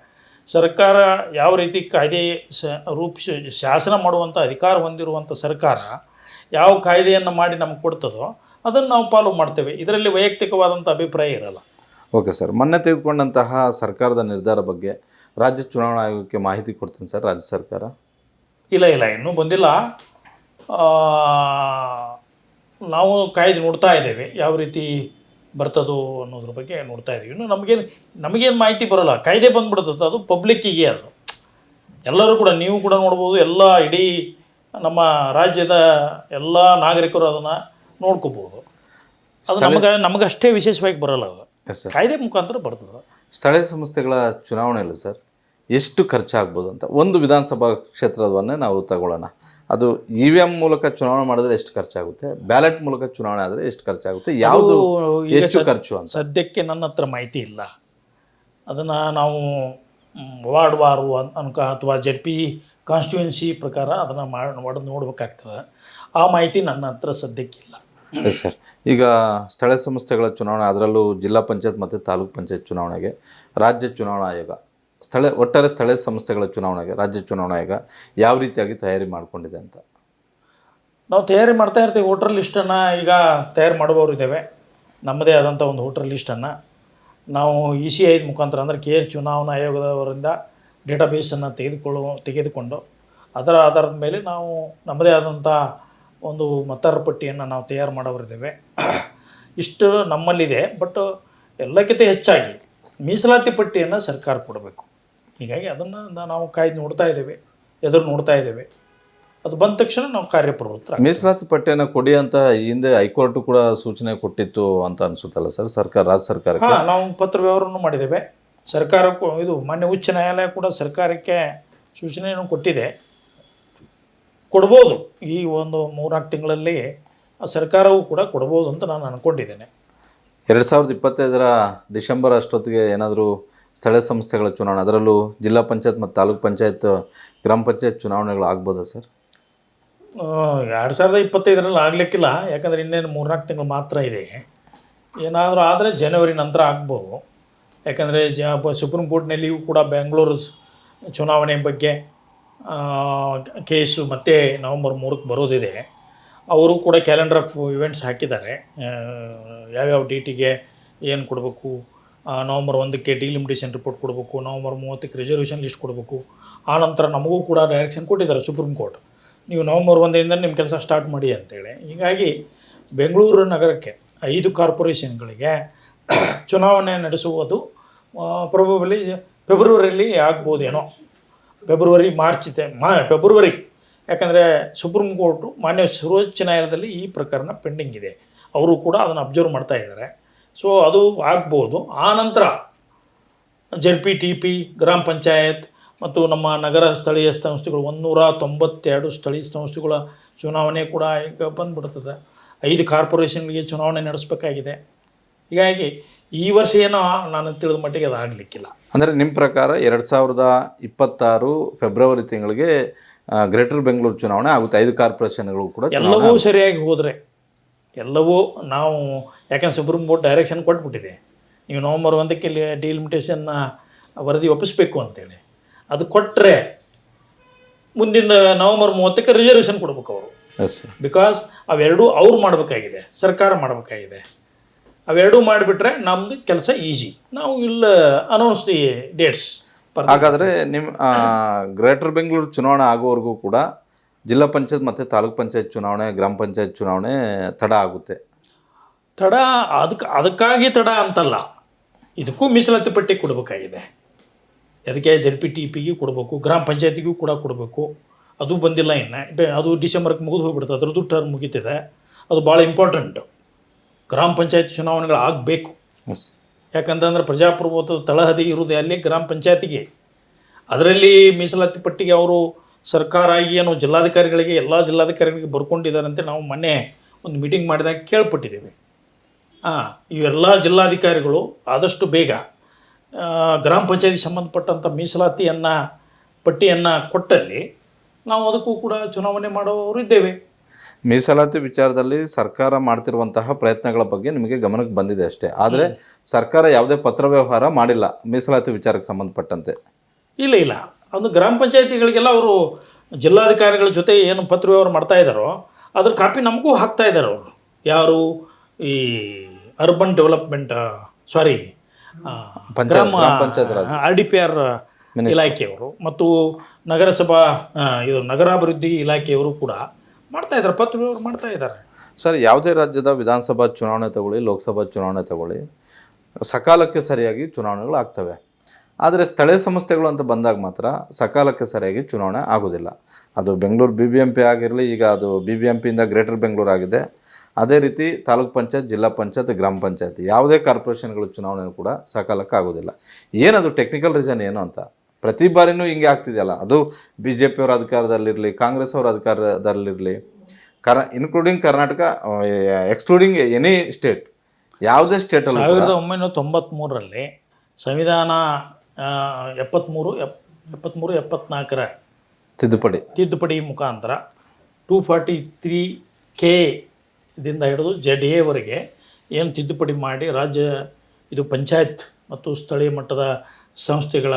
ಸರ್ಕಾರ ಯಾವ ರೀತಿ ಕಾಯ್ದೆ ಸ ರೂಪಿಸಿ ಶಾಸನ ಮಾಡುವಂಥ ಅಧಿಕಾರ ಹೊಂದಿರುವಂಥ ಸರ್ಕಾರ ಯಾವ ಕಾಯ್ದೆಯನ್ನು ಮಾಡಿ ನಮ್ಗೆ ಕೊಡ್ತದೋ, ಅದನ್ನು ನಾವು ಫಾಲೋ ಮಾಡ್ತೇವೆ. ಇದರಲ್ಲಿ ವೈಯಕ್ತಿಕವಾದಂಥ ಅಭಿಪ್ರಾಯ ಇರಲ್ಲ. Okay sir. ಮೊನ್ನೆ ತೆಗೆದುಕೊಂಡಂತಹ ಸರ್ಕಾರದ ನಿರ್ಧಾರ ಬಗ್ಗೆ ರಾಜ್ಯ ಚುನಾವಣಾ ಆಯೋಗಕ್ಕೆ ಮಾಹಿತಿ ಕೊಡ್ತೀನಿ ಸರ್, ರಾಜ್ಯ ಸರ್ಕಾರ. ಇಲ್ಲ ಇಲ್ಲ ಇನ್ನೂ ಬಂದಿಲ್ಲ. ನಾವು ಕಾಯ್ದು ನೋಡ್ತಾ ಇದ್ದೇವೆ ಯಾವ ರೀತಿ ಬರ್ತದೋ ಅನ್ನೋದ್ರ ಬಗ್ಗೆ ನೋಡ್ತಾ ಇದ್ದೀವಿ. ಇನ್ನು ನಮಗೇನು ನಮಗೇನು ಮಾಹಿತಿ ಬರೋಲ್ಲ. ಕಾಯ್ದೆ ಬಂದುಬಿಡ್ತದೆ. ಅದು ಪಬ್ಲಿಕ್ಕಿಗೆ ಅದು. ಎಲ್ಲರೂ ಕೂಡ ನೀವು ಕೂಡ ನೋಡ್ಬೋದು. ಎಲ್ಲ ಇಡೀ ನಮ್ಮ ರಾಜ್ಯದ ಎಲ್ಲ ನಾಗರಿಕರು ಅದನ್ನು ನೋಡ್ಕೋಬೋದು. ಅದು ನಮಗೆ ನಮಗಷ್ಟೇ ವಿಶೇಷವಾಗಿ ಬರೋಲ್ಲ ಅದು. ಕಾಯ್ದೆ ಮುಖಾಂತರ ಬರ್ತದೆ. ಸ್ಥಳೀಯ ಸಂಸ್ಥೆಗಳ ಚುನಾವಣೆ ಚುನಾವಣೆಯಲ್ಲಿ ಸರ್ ಎಷ್ಟು ಖರ್ಚಾಗ್ಬೋದು ಅಂತ. ಒಂದು ವಿಧಾನಸಭಾ ಕ್ಷೇತ್ರವನ್ನೇ ನಾವು ತಗೊಳ್ಳೋಣ. ಅದು ಇ ವಿ ಎಂ ಮೂಲಕ ಚುನಾವಣೆ ಮಾಡಿದ್ರೆ ಎಷ್ಟು ಖರ್ಚಾಗುತ್ತೆ? ಬ್ಯಾಲೆಟ್ ಮೂಲಕ ಚುನಾವಣೆ ಆದರೆ ಎಷ್ಟು ಖರ್ಚಾಗುತ್ತೆ? ಯಾವುದು ಹೆಚ್ಚು ಖರ್ಚು ಅಂತ? ಸದ್ಯಕ್ಕೆ ನನ್ನ ಹತ್ರ ಮಾಹಿತಿ ಇಲ್ಲ. ಅದನ್ನು ನಾವು ವಾರ್ಡ್ ವಾರು ಅನ್- ಅನ್ಕ ಅಥವಾ ಜೆಡ್ ಪಿ ಕಾನ್ಸ್ಟಿಟ್ಯೂನ್ಸಿ ಪ್ರಕಾರ ಅದನ್ನು ಮಾಡಿ ಮಾಡಿ ನೋಡಬೇಕಾಗ್ತದೆ. ಆ ಮಾಹಿತಿ ನನ್ನ ಹತ್ರ ಸದ್ಯಕ್ಕಿಲ್ಲ ಸರ್ ಈಗ ಸ್ಥಳೀಯ ಸಂಸ್ಥೆಗಳ ಚುನಾವಣೆ ಅದರಲ್ಲೂ ಜಿಲ್ಲಾ ಪಂಚಾಯತ್ ಮತ್ತು ತಾಲೂಕು ಪಂಚಾಯತ್ ಚುನಾವಣೆಗೆ ರಾಜ್ಯ ಚುನಾವಣಾ ಆಯೋಗ ಸ್ಥಳ, ಒಟ್ಟಾರೆ ಸ್ಥಳೀಯ ಸಂಸ್ಥೆಗಳ ಚುನಾವಣೆಗೆ, ರಾಜ್ಯ ಚುನಾವಣಾ ಆಯೋಗ ಯಾವ ರೀತಿಯಾಗಿ ತಯಾರಿ ಮಾಡಿಕೊಂಡಿದೆ ಅಂತ? ನಾವು ತಯಾರಿ ಮಾಡ್ತಾ ಇರ್ತೀವಿ, ವೋಟರ್ ಲಿಸ್ಟನ್ನು ಈಗ ತಯಾರು ಮಾಡುವವರು ಇದ್ದೇವೆ. ನಮ್ಮದೇ ಆದಂಥ ಒಂದು ವೋಟರ್ ಲಿಸ್ಟನ್ನು. ನಾವು ಇ ಸಿ ಐ ಮುಖಾಂತರ ಅಂದರೆ ಕೆ ಚುನಾವಣಾ ಆಯೋಗದವರಿಂದ ಡೇಟಾಬೇಸನ್ನು ತೆಗೆದುಕೊಳ್ಳು, ತೆಗೆದುಕೊಂಡು ಅದರ ಆಧಾರದ ಮೇಲೆ ನಾವು ನಮ್ಮದೇ ಆದಂಥ ಒಂದು ಮತದಾರರ ಪಟ್ಟಿಯನ್ನು ನಾವು ತಯಾರು ಮಾಡೋರಿದ್ದೇವೆ ಇಷ್ಟು ನಮ್ಮಲ್ಲಿದೆ, ಬಟ್ ಎಲ್ಲಕ್ಕಿಂತ ಹೆಚ್ಚಾಗಿ ಮೀಸಲಾತಿ ಪಟ್ಟಿಯನ್ನು ಸರ್ಕಾರ ಕೊಡಬೇಕು. ಹೀಗಾಗಿ ಅದನ್ನು ನಾವು ಕಾಯ್ದು ನೋಡ್ತಾ ಇದ್ದೇವೆ ಎದುರು ನೋಡ್ತಾ ಇದ್ದೇವೆ. ಅದು ಬಂದ ತಕ್ಷಣ ನಾವು ಕಾರ್ಯಪ್ರವೃತ್ತ ಮೀಸಲಾತಿ ಪಟ್ಟಿಯನ್ನು ಕೊಡಿ ಅಂತ ಹಿಂದೆ ಹೈಕೋರ್ಟ್ ಕೂಡ ಸೂಚನೆ ಕೊಟ್ಟಿತ್ತು ಅಂತ ಅನಿಸುತ್ತಲ್ಲ ಸರ್? ಸರ್ಕಾರ ರಾಜ್ಯ ಸರ್ಕಾರಕ್ಕೆ? ಹಾಂ ನಾವು ಪತ್ರ ವ್ಯವಹಾರವನ್ನು ಮಾಡಿದ್ದೇವೆ. ಸರ್ಕಾರಕ್ಕೂ ಇದು ಮಾನ್ಯ ಉಚ್ಚ ನ್ಯಾಯಾಲಯ ಕೂಡ ಸರ್ಕಾರಕ್ಕೆ ಸೂಚನೆಯನ್ನು ಕೊಟ್ಟಿದೆ. ಕೊಡ್ಬೋದು. ಈ ಒಂದು ಮೂರ್ನಾಲ್ಕು ತಿಂಗಳಲ್ಲಿ ಸರ್ಕಾರವು ಕೂಡ ಕೊಡ್ಬೋದು ಅಂತ ನಾನು ಅಂದ್ಕೊಂಡಿದ್ದೇನೆ ಎರಡು ಸಾವಿರದ ಇಪ್ಪತ್ತೈದರ ಡಿಸೆಂಬರ್ ಅಷ್ಟೊತ್ತಿಗೆ ಏನಾದರೂ ಸ್ಥಳೀಯ ಸಂಸ್ಥೆಗಳ ಚುನಾವಣೆ, ಅದರಲ್ಲೂ ಜಿಲ್ಲಾ ಪಂಚಾಯತ್ ಮತ್ತು ತಾಲೂಕು ಪಂಚಾಯತ್, ಗ್ರಾಮ ಪಂಚಾಯತ್ ಚುನಾವಣೆಗಳು ಆಗ್ಬೋದಾ ಸರ್? ಎರಡು ಸಾವಿರದ ಇಪ್ಪತ್ತೈದರಲ್ಲಿ ಆಗಲಿಕ್ಕಿಲ್ಲ, ಯಾಕಂದರೆ ಇನ್ನೇನು ಮೂರ್ನಾಲ್ಕು ತಿಂಗಳು ಮಾತ್ರ ಇದೆ. ಏನಾದರೂ ಆದರೆ ಜನವರಿ ನಂತರ ಆಗ್ಬೋದು. ಯಾಕಂದರೆ ಜ ಸುಪ್ರೀಂ ಕೋರ್ಟ್ನಲ್ಲಿಯೂ ಕೂಡ ಬೆಂಗಳೂರು ಚುನಾವಣೆ ಬಗ್ಗೆ ಕೇಸು ಮತ್ತೆ ನವಂಬರ್ ಮೂರಕ್ಕೆ ಬರೋದಿದೆ. ಅವರು ಕೂಡ ಕ್ಯಾಲೆಂಡರ್ ಆಫ್ ಇವೆಂಟ್ಸ್ ಹಾಕಿದ್ದಾರೆ. ಯಾವ್ಯಾವ ಡೇಟಿಗೆ ಏನು ಕೊಡಬೇಕು? ನವಂಬರ್ ಒಂದಕ್ಕೆ ಡಿಲಿಮಿಟೇಷನ್ ರಿಪೋರ್ಟ್ ಕೊಡಬೇಕು ನವಂಬರ್ ಮೂವತ್ತಕ್ಕೆ ರಿಸರ್ವೇಷನ್ ಲಿಸ್ಟ್ ಕೊಡಬೇಕು. ಆ ನಂತರ ನಮಗೂ ಕೂಡ ಡೈರೆಕ್ಷನ್ ಕೊಟ್ಟಿದ್ದಾರೆ ಸುಪ್ರೀಂ ಕೋರ್ಟ್ ನೀವು ನವಂಬರ್ ಒಂದರಿಂದ ನಿಮ್ಮ ಕೆಲಸ ಸ್ಟಾರ್ಟ್ ಮಾಡಿ ಅಂತೇಳಿ. ಹೀಗಾಗಿ ಬೆಂಗಳೂರು ನಗರಕ್ಕೆ ಐದು ಕಾರ್ಪೊರೇಷನ್ಗಳಿಗೆ ಚುನಾವಣೆ ನಡೆಸುವುದು ಪ್ರೊಬಬಲಿ ಫೆಬ್ರವರಿಯಲ್ಲಿ ಆಗ್ಬೋದೇನೋ. ಫೆಬ್ರವರಿ ಮಾರ್ಚ್ ಮಾ ಫೆಬ್ರವರಿ ಯಾಕಂದರೆ ಸುಪ್ರೀಂ ಕೋರ್ಟು ಮಾನ್ಯ ಸರ್ವೋಚ್ಚ ನ್ಯಾಯಾಲಯದಲ್ಲಿ ಈ ಪ್ರಕರಣ ಪೆಂಡಿಂಗ್ ಇದೆ. ಅವರು ಕೂಡ ಅದನ್ನು ಅಬ್ಸರ್ವ್ ಮಾಡ್ತಾ ಇದ್ದಾರೆ. ಸೊ ಅದು ಆಗ್ಬೋದು. ಆ ನಂತರ ಜೆಡ್ ಪಿ, ಟಿ ಪಿ, ಗ್ರಾಮ ಪಂಚಾಯತ್ ಮತ್ತು ನಮ್ಮ ನಗರ ಸ್ಥಳೀಯ ಸಂಸ್ಥೆಗಳು ಒಂದೂರ ತೊಂಬತ್ತೆರಡು ಸ್ಥಳೀಯ ಸಂಸ್ಥೆಗಳ ಚುನಾವಣೆ ಕೂಡ ಈಗ ಬಂದ್ಬಿಡ್ತದೆ. ಐದು ಕಾರ್ಪೊರೇಷನ್ಗಳಿಗೆ ಚುನಾವಣೆ ನಡೆಸಬೇಕಾಗಿದೆ. ಹೀಗಾಗಿ ಈ ವರ್ಷ ಏನೋ ನಾನು ತಿಳಿದ ಮಟ್ಟಿಗೆ ಅದು ಆಗಲಿಕ್ಕಿಲ್ಲ. ಅಂದರೆ ನಿಮ್ಮ ಪ್ರಕಾರ ಎರಡು ಸಾವಿರದ ಇಪ್ಪತ್ತಾರು ಫೆಬ್ರವರಿ ತಿಂಗಳಿಗೆ ಗ್ರೇಟರ್ ಬೆಂಗಳೂರು ಚುನಾವಣೆ ಆಗುತ್ತೆ. ಐದು ಕಾರ್ಪೊರೇಷನ್ಗಳು ಕೂಡ ಎಲ್ಲವೂ ಸರಿಯಾಗಿ ಹೋದರೆ ಎಲ್ಲವೂ ನಾವು ಯಾಕಂದ್ರೆ ಸುಪ್ರೀಂ ಕೋರ್ಟ್ ಡೈರೆಕ್ಷನ್ ಕೊಟ್ಬಿಟ್ಟಿದೆ. ನೀವು ನವಂಬರ್ ಒಂದಕ್ಕೆ ಡಿಲಿಮಿಟೇಷನ್ನ ವರದಿ ಒಪ್ಪಿಸಬೇಕು ಅಂತೇಳಿ. ಅದು ಕೊಟ್ಟರೆ ಮುಂದಿನ ನವಂಬರ್ ಮೂವತ್ತಕ್ಕೆ ರಿಸರ್ವೇಷನ್ ಕೊಡ್ಬೇಕು ಅವರು. ಬಿಕಾಸ್ ಅವೆರಡೂ ಅವ್ರು ಮಾಡಬೇಕಾಗಿದೆ ಸರ್ಕಾರ ಮಾಡಬೇಕಾಗಿದೆ. ಅವೆರಡೂ ಮಾಡಿಬಿಟ್ರೆ ನಮ್ಮದು ಕೆಲಸ ಈಸಿ ನಾವು ಇಲ್ಲ ಅನೌನ್ಸ್ ದಿ ಡೇಟ್ಸ್ ಹಾಗಾದ್ರೆ ಹಾಗಾದರೆ ನಿಮ್ಮ ಗ್ರೇಟರ್ ಬೆಂಗಳೂರು ಚುನಾವಣೆ ಆಗೋವರೆಗೂ ಕೂಡ ಜಿಲ್ಲಾ ಪಂಚಾಯತ್ ಮತ್ತು ತಾಲೂಕ್ ಪಂಚಾಯತ್ ಚುನಾವಣೆ ಗ್ರಾಮ ಪಂಚಾಯತ್ ಚುನಾವಣೆ ತಡ ಆಗುತ್ತೆ. ತಡ ಅದಕ್ಕೆ ಅದಕ್ಕಾಗಿ ತಡ ಅಂತಲ್ಲ. ಇದಕ್ಕೂ ಮೀಸಲಾತಿ ಪಟ್ಟಿ ಕೊಡಬೇಕಾಗಿದೆ. ಅದಕ್ಕೆ ಜಡ್ ಪಿ ಟಿ ಪಿಗೆ ಕೊಡಬೇಕು ಗ್ರಾಮ ಪಂಚಾಯತಿಗೂ ಕೂಡ ಕೊಡಬೇಕು. ಅದು ಬಂದಿಲ್ಲ ಇನ್ನು. ಅದು ಡಿಸೆಂಬರ್ಗೆ ಮುಗಿದು ಹೋಗ್ಬಿಡುತ್ತೆ. ಅದರದ್ದು ಟರ್ಮ್ ಮುಗೀತಿದೆ. ಅದು ಭಾಳ ಇಂಪಾರ್ಟೆಂಟು ಗ್ರಾಮ ಪಂಚಾಯತ್ ಚುನಾವಣೆಗಳು ಆಗಬೇಕು. ಯಾಕಂತಂದ್ರೆ ಪ್ರಜಾಪ್ರಭುತ್ವದ ತಳಹದಿ ಇರುವುದು ಅಲ್ಲಿ ಗ್ರಾಮ ಪಂಚಾಯತಿಗೆ. ಅದರಲ್ಲಿ ಮೀಸಲಾತಿ ಪಟ್ಟಿಗೆ ಅವರು ಸರ್ಕಾರ ಏನು ಜಿಲ್ಲಾಧಿಕಾರಿಗಳಿಗೆ ಎಲ್ಲ ಜಿಲ್ಲಾಧಿಕಾರಿಗಳಿಗೆ ಬರ್ಕೊಂಡಿದ್ದಾರಂತೆ ನಾವು ಮೊನ್ನೆ ಒಂದು ಮೀಟಿಂಗ್ ಮಾಡಿದಾಗ ಕೇಳ್ಪಟ್ಟಿದ್ದೇವೆ. ಹಾಂ ಇವೆಲ್ಲ ಜಿಲ್ಲಾಧಿಕಾರಿಗಳು ಆದಷ್ಟು ಬೇಗ ಗ್ರಾಮ ಪಂಚಾಯತಿ ಸಂಬಂಧಪಟ್ಟಂಥ ಮೀಸಲಾತಿಯನ್ನು ಪಟ್ಟಿಯನ್ನು ಕೊಟ್ಟಲ್ಲಿ ನಾವು ಅದಕ್ಕೂ ಕೂಡ ಚುನಾವಣೆ ಮಾಡುವವರು ಇದ್ದೇವೆ. ಮೀಸಲಾತಿ ವಿಚಾರದಲ್ಲಿ ಸರ್ಕಾರ ಮಾಡ್ತಿರುವಂತಹ ಪ್ರಯತ್ನಗಳ ಬಗ್ಗೆ ನಿಮಗೆ ಗಮನಕ್ಕೆ ಬಂದಿದೆ ಅಷ್ಟೇ. ಆದರೆ ಸರ್ಕಾರ ಯಾವುದೇ ಪತ್ರ ವ್ಯವಹಾರ ಮಾಡಿಲ್ಲ ಮೀಸಲಾತಿ ವಿಚಾರಕ್ಕೆ ಸಂಬಂಧಪಟ್ಟಂತೆ. ಇಲ್ಲ ಇಲ್ಲ. ಅದು ಗ್ರಾಮ ಪಂಚಾಯತಿಗಳಿಗೆಲ್ಲ ಅವರು ಜಿಲ್ಲಾಧಿಕಾರಿಗಳ ಜೊತೆ ಏನು ಪತ್ರ ವ್ಯವಹಾರ ಮಾಡ್ತಾ ಇದ್ದಾರೋ ಅದ್ರ ಕಾಪಿ ನಮಗೂ ಹಾಕ್ತಾ ಇದ್ದಾರೆ ಅವರು. ಯಾರು? ಈ ಅರ್ಬನ್ ಡೆವಲಪ್ಮೆಂಟ್ ಸಾರಿ ಗ್ರಾಮ ಆರ್ ಡಿ ಪಿ ಆರ್ ಇಲಾಖೆಯವರು ಮತ್ತು ನಗರಸಭಾ ಇದು ನಗರಾಭಿವೃದ್ಧಿ ಇಲಾಖೆಯವರು ಕೂಡ ಮಾಡ್ತಾ ಇದ್ದಾರೆ, ಪತ್ರ ವ್ಯವಹಾರ ಮಾಡ್ತಾ ಇದ್ದಾರೆ. ಸರ್, ಯಾವುದೇ ರಾಜ್ಯದ ವಿಧಾನಸಭಾ ಚುನಾವಣೆ ತಗೊಳ್ಳಿ, ಲೋಕಸಭಾ ಚುನಾವಣೆ ತಗೊಳ್ಳಿ, ಸಕಾಲಕ್ಕೆ ಸರಿಯಾಗಿ ಚುನಾವಣೆಗಳು ಆಗ್ತವೆ. ಆದರೆ ಸ್ಥಳೀಯ ಸಂಸ್ಥೆಗಳು ಅಂತ ಬಂದಾಗ ಮಾತ್ರ ಸಕಾಲಕ್ಕೆ ಸರಿಯಾಗಿ ಚುನಾವಣೆ ಆಗೋದಿಲ್ಲ. ಅದು Bengaluru B B M P ಆಗಿರಲಿ, ಈಗ ಅದು ಬಿ ಬಿ ಎಂ ಪಿಯಿಂದ ಗ್ರೇಟರ್ ಬೆಂಗಳೂರು ಆಗಿದೆ. ಅದೇ ರೀತಿ ತಾಲೂಕ್ ಪಂಚಾಯತ್, ಜಿಲ್ಲಾ ಪಂಚಾಯತ್, ಗ್ರಾಮ ಪಂಚಾಯತ್, ಯಾವುದೇ ಕಾರ್ಪೊರೇಷನ್ಗಳ ಚುನಾವಣೆ ಕೂಡ ಸಕಾಲಕ್ಕೆ ಆಗೋದಿಲ್ಲ. ಏನದು ಟೆಕ್ನಿಕಲ್ ರೀಸನ್ ಏನು ಅಂತ? ಪ್ರತಿ ಬಾರಿನೂ ಹಿಂಗೆ ಆಗ್ತಿದೆಯಲ್ಲ? ಅದು ಬಿ ಜೆ ಪಿಯವರ ಅಧಿಕಾರದಲ್ಲಿರಲಿ ಕಾಂಗ್ರೆಸ್ ಅವರ ಅಧಿಕಾರದಲ್ಲಿರಲಿ ಕರ including Karnataka excluding any state ಯಾವುದೇ ಸ್ಟೇಟಲ್ಲಿ ಸಾವಿರದ ಒಂಬೈನೂರ ತೊಂಬತ್ತ್ಮೂರರಲ್ಲಿ ಸಂವಿಧಾನ ಎಪ್ಪತ್ತ್ಮೂರು ಎಪ್ ಎಪ್ಪತ್ತ್ಮೂರು ಎಪ್ಪತ್ನಾಲ್ಕರ ತಿದ್ದುಪಡಿ. ತಿದ್ದುಪಡಿ ಮುಖಾಂತರ ಟೂ ಫಾರ್ಟಿ ತ್ರೀ ಕೆ ದಿಂದ ಹಿಡಿದು ಜೆಡ್ ಎವರೆಗೆ ಏನು ತಿದ್ದುಪಡಿ ಮಾಡಿ ರಾಜ್ಯ ಇದು ಪಂಚಾಯತ್ ಮತ್ತು ಸ್ಥಳೀಯ ಮಟ್ಟದ ಸಂಸ್ಥೆಗಳ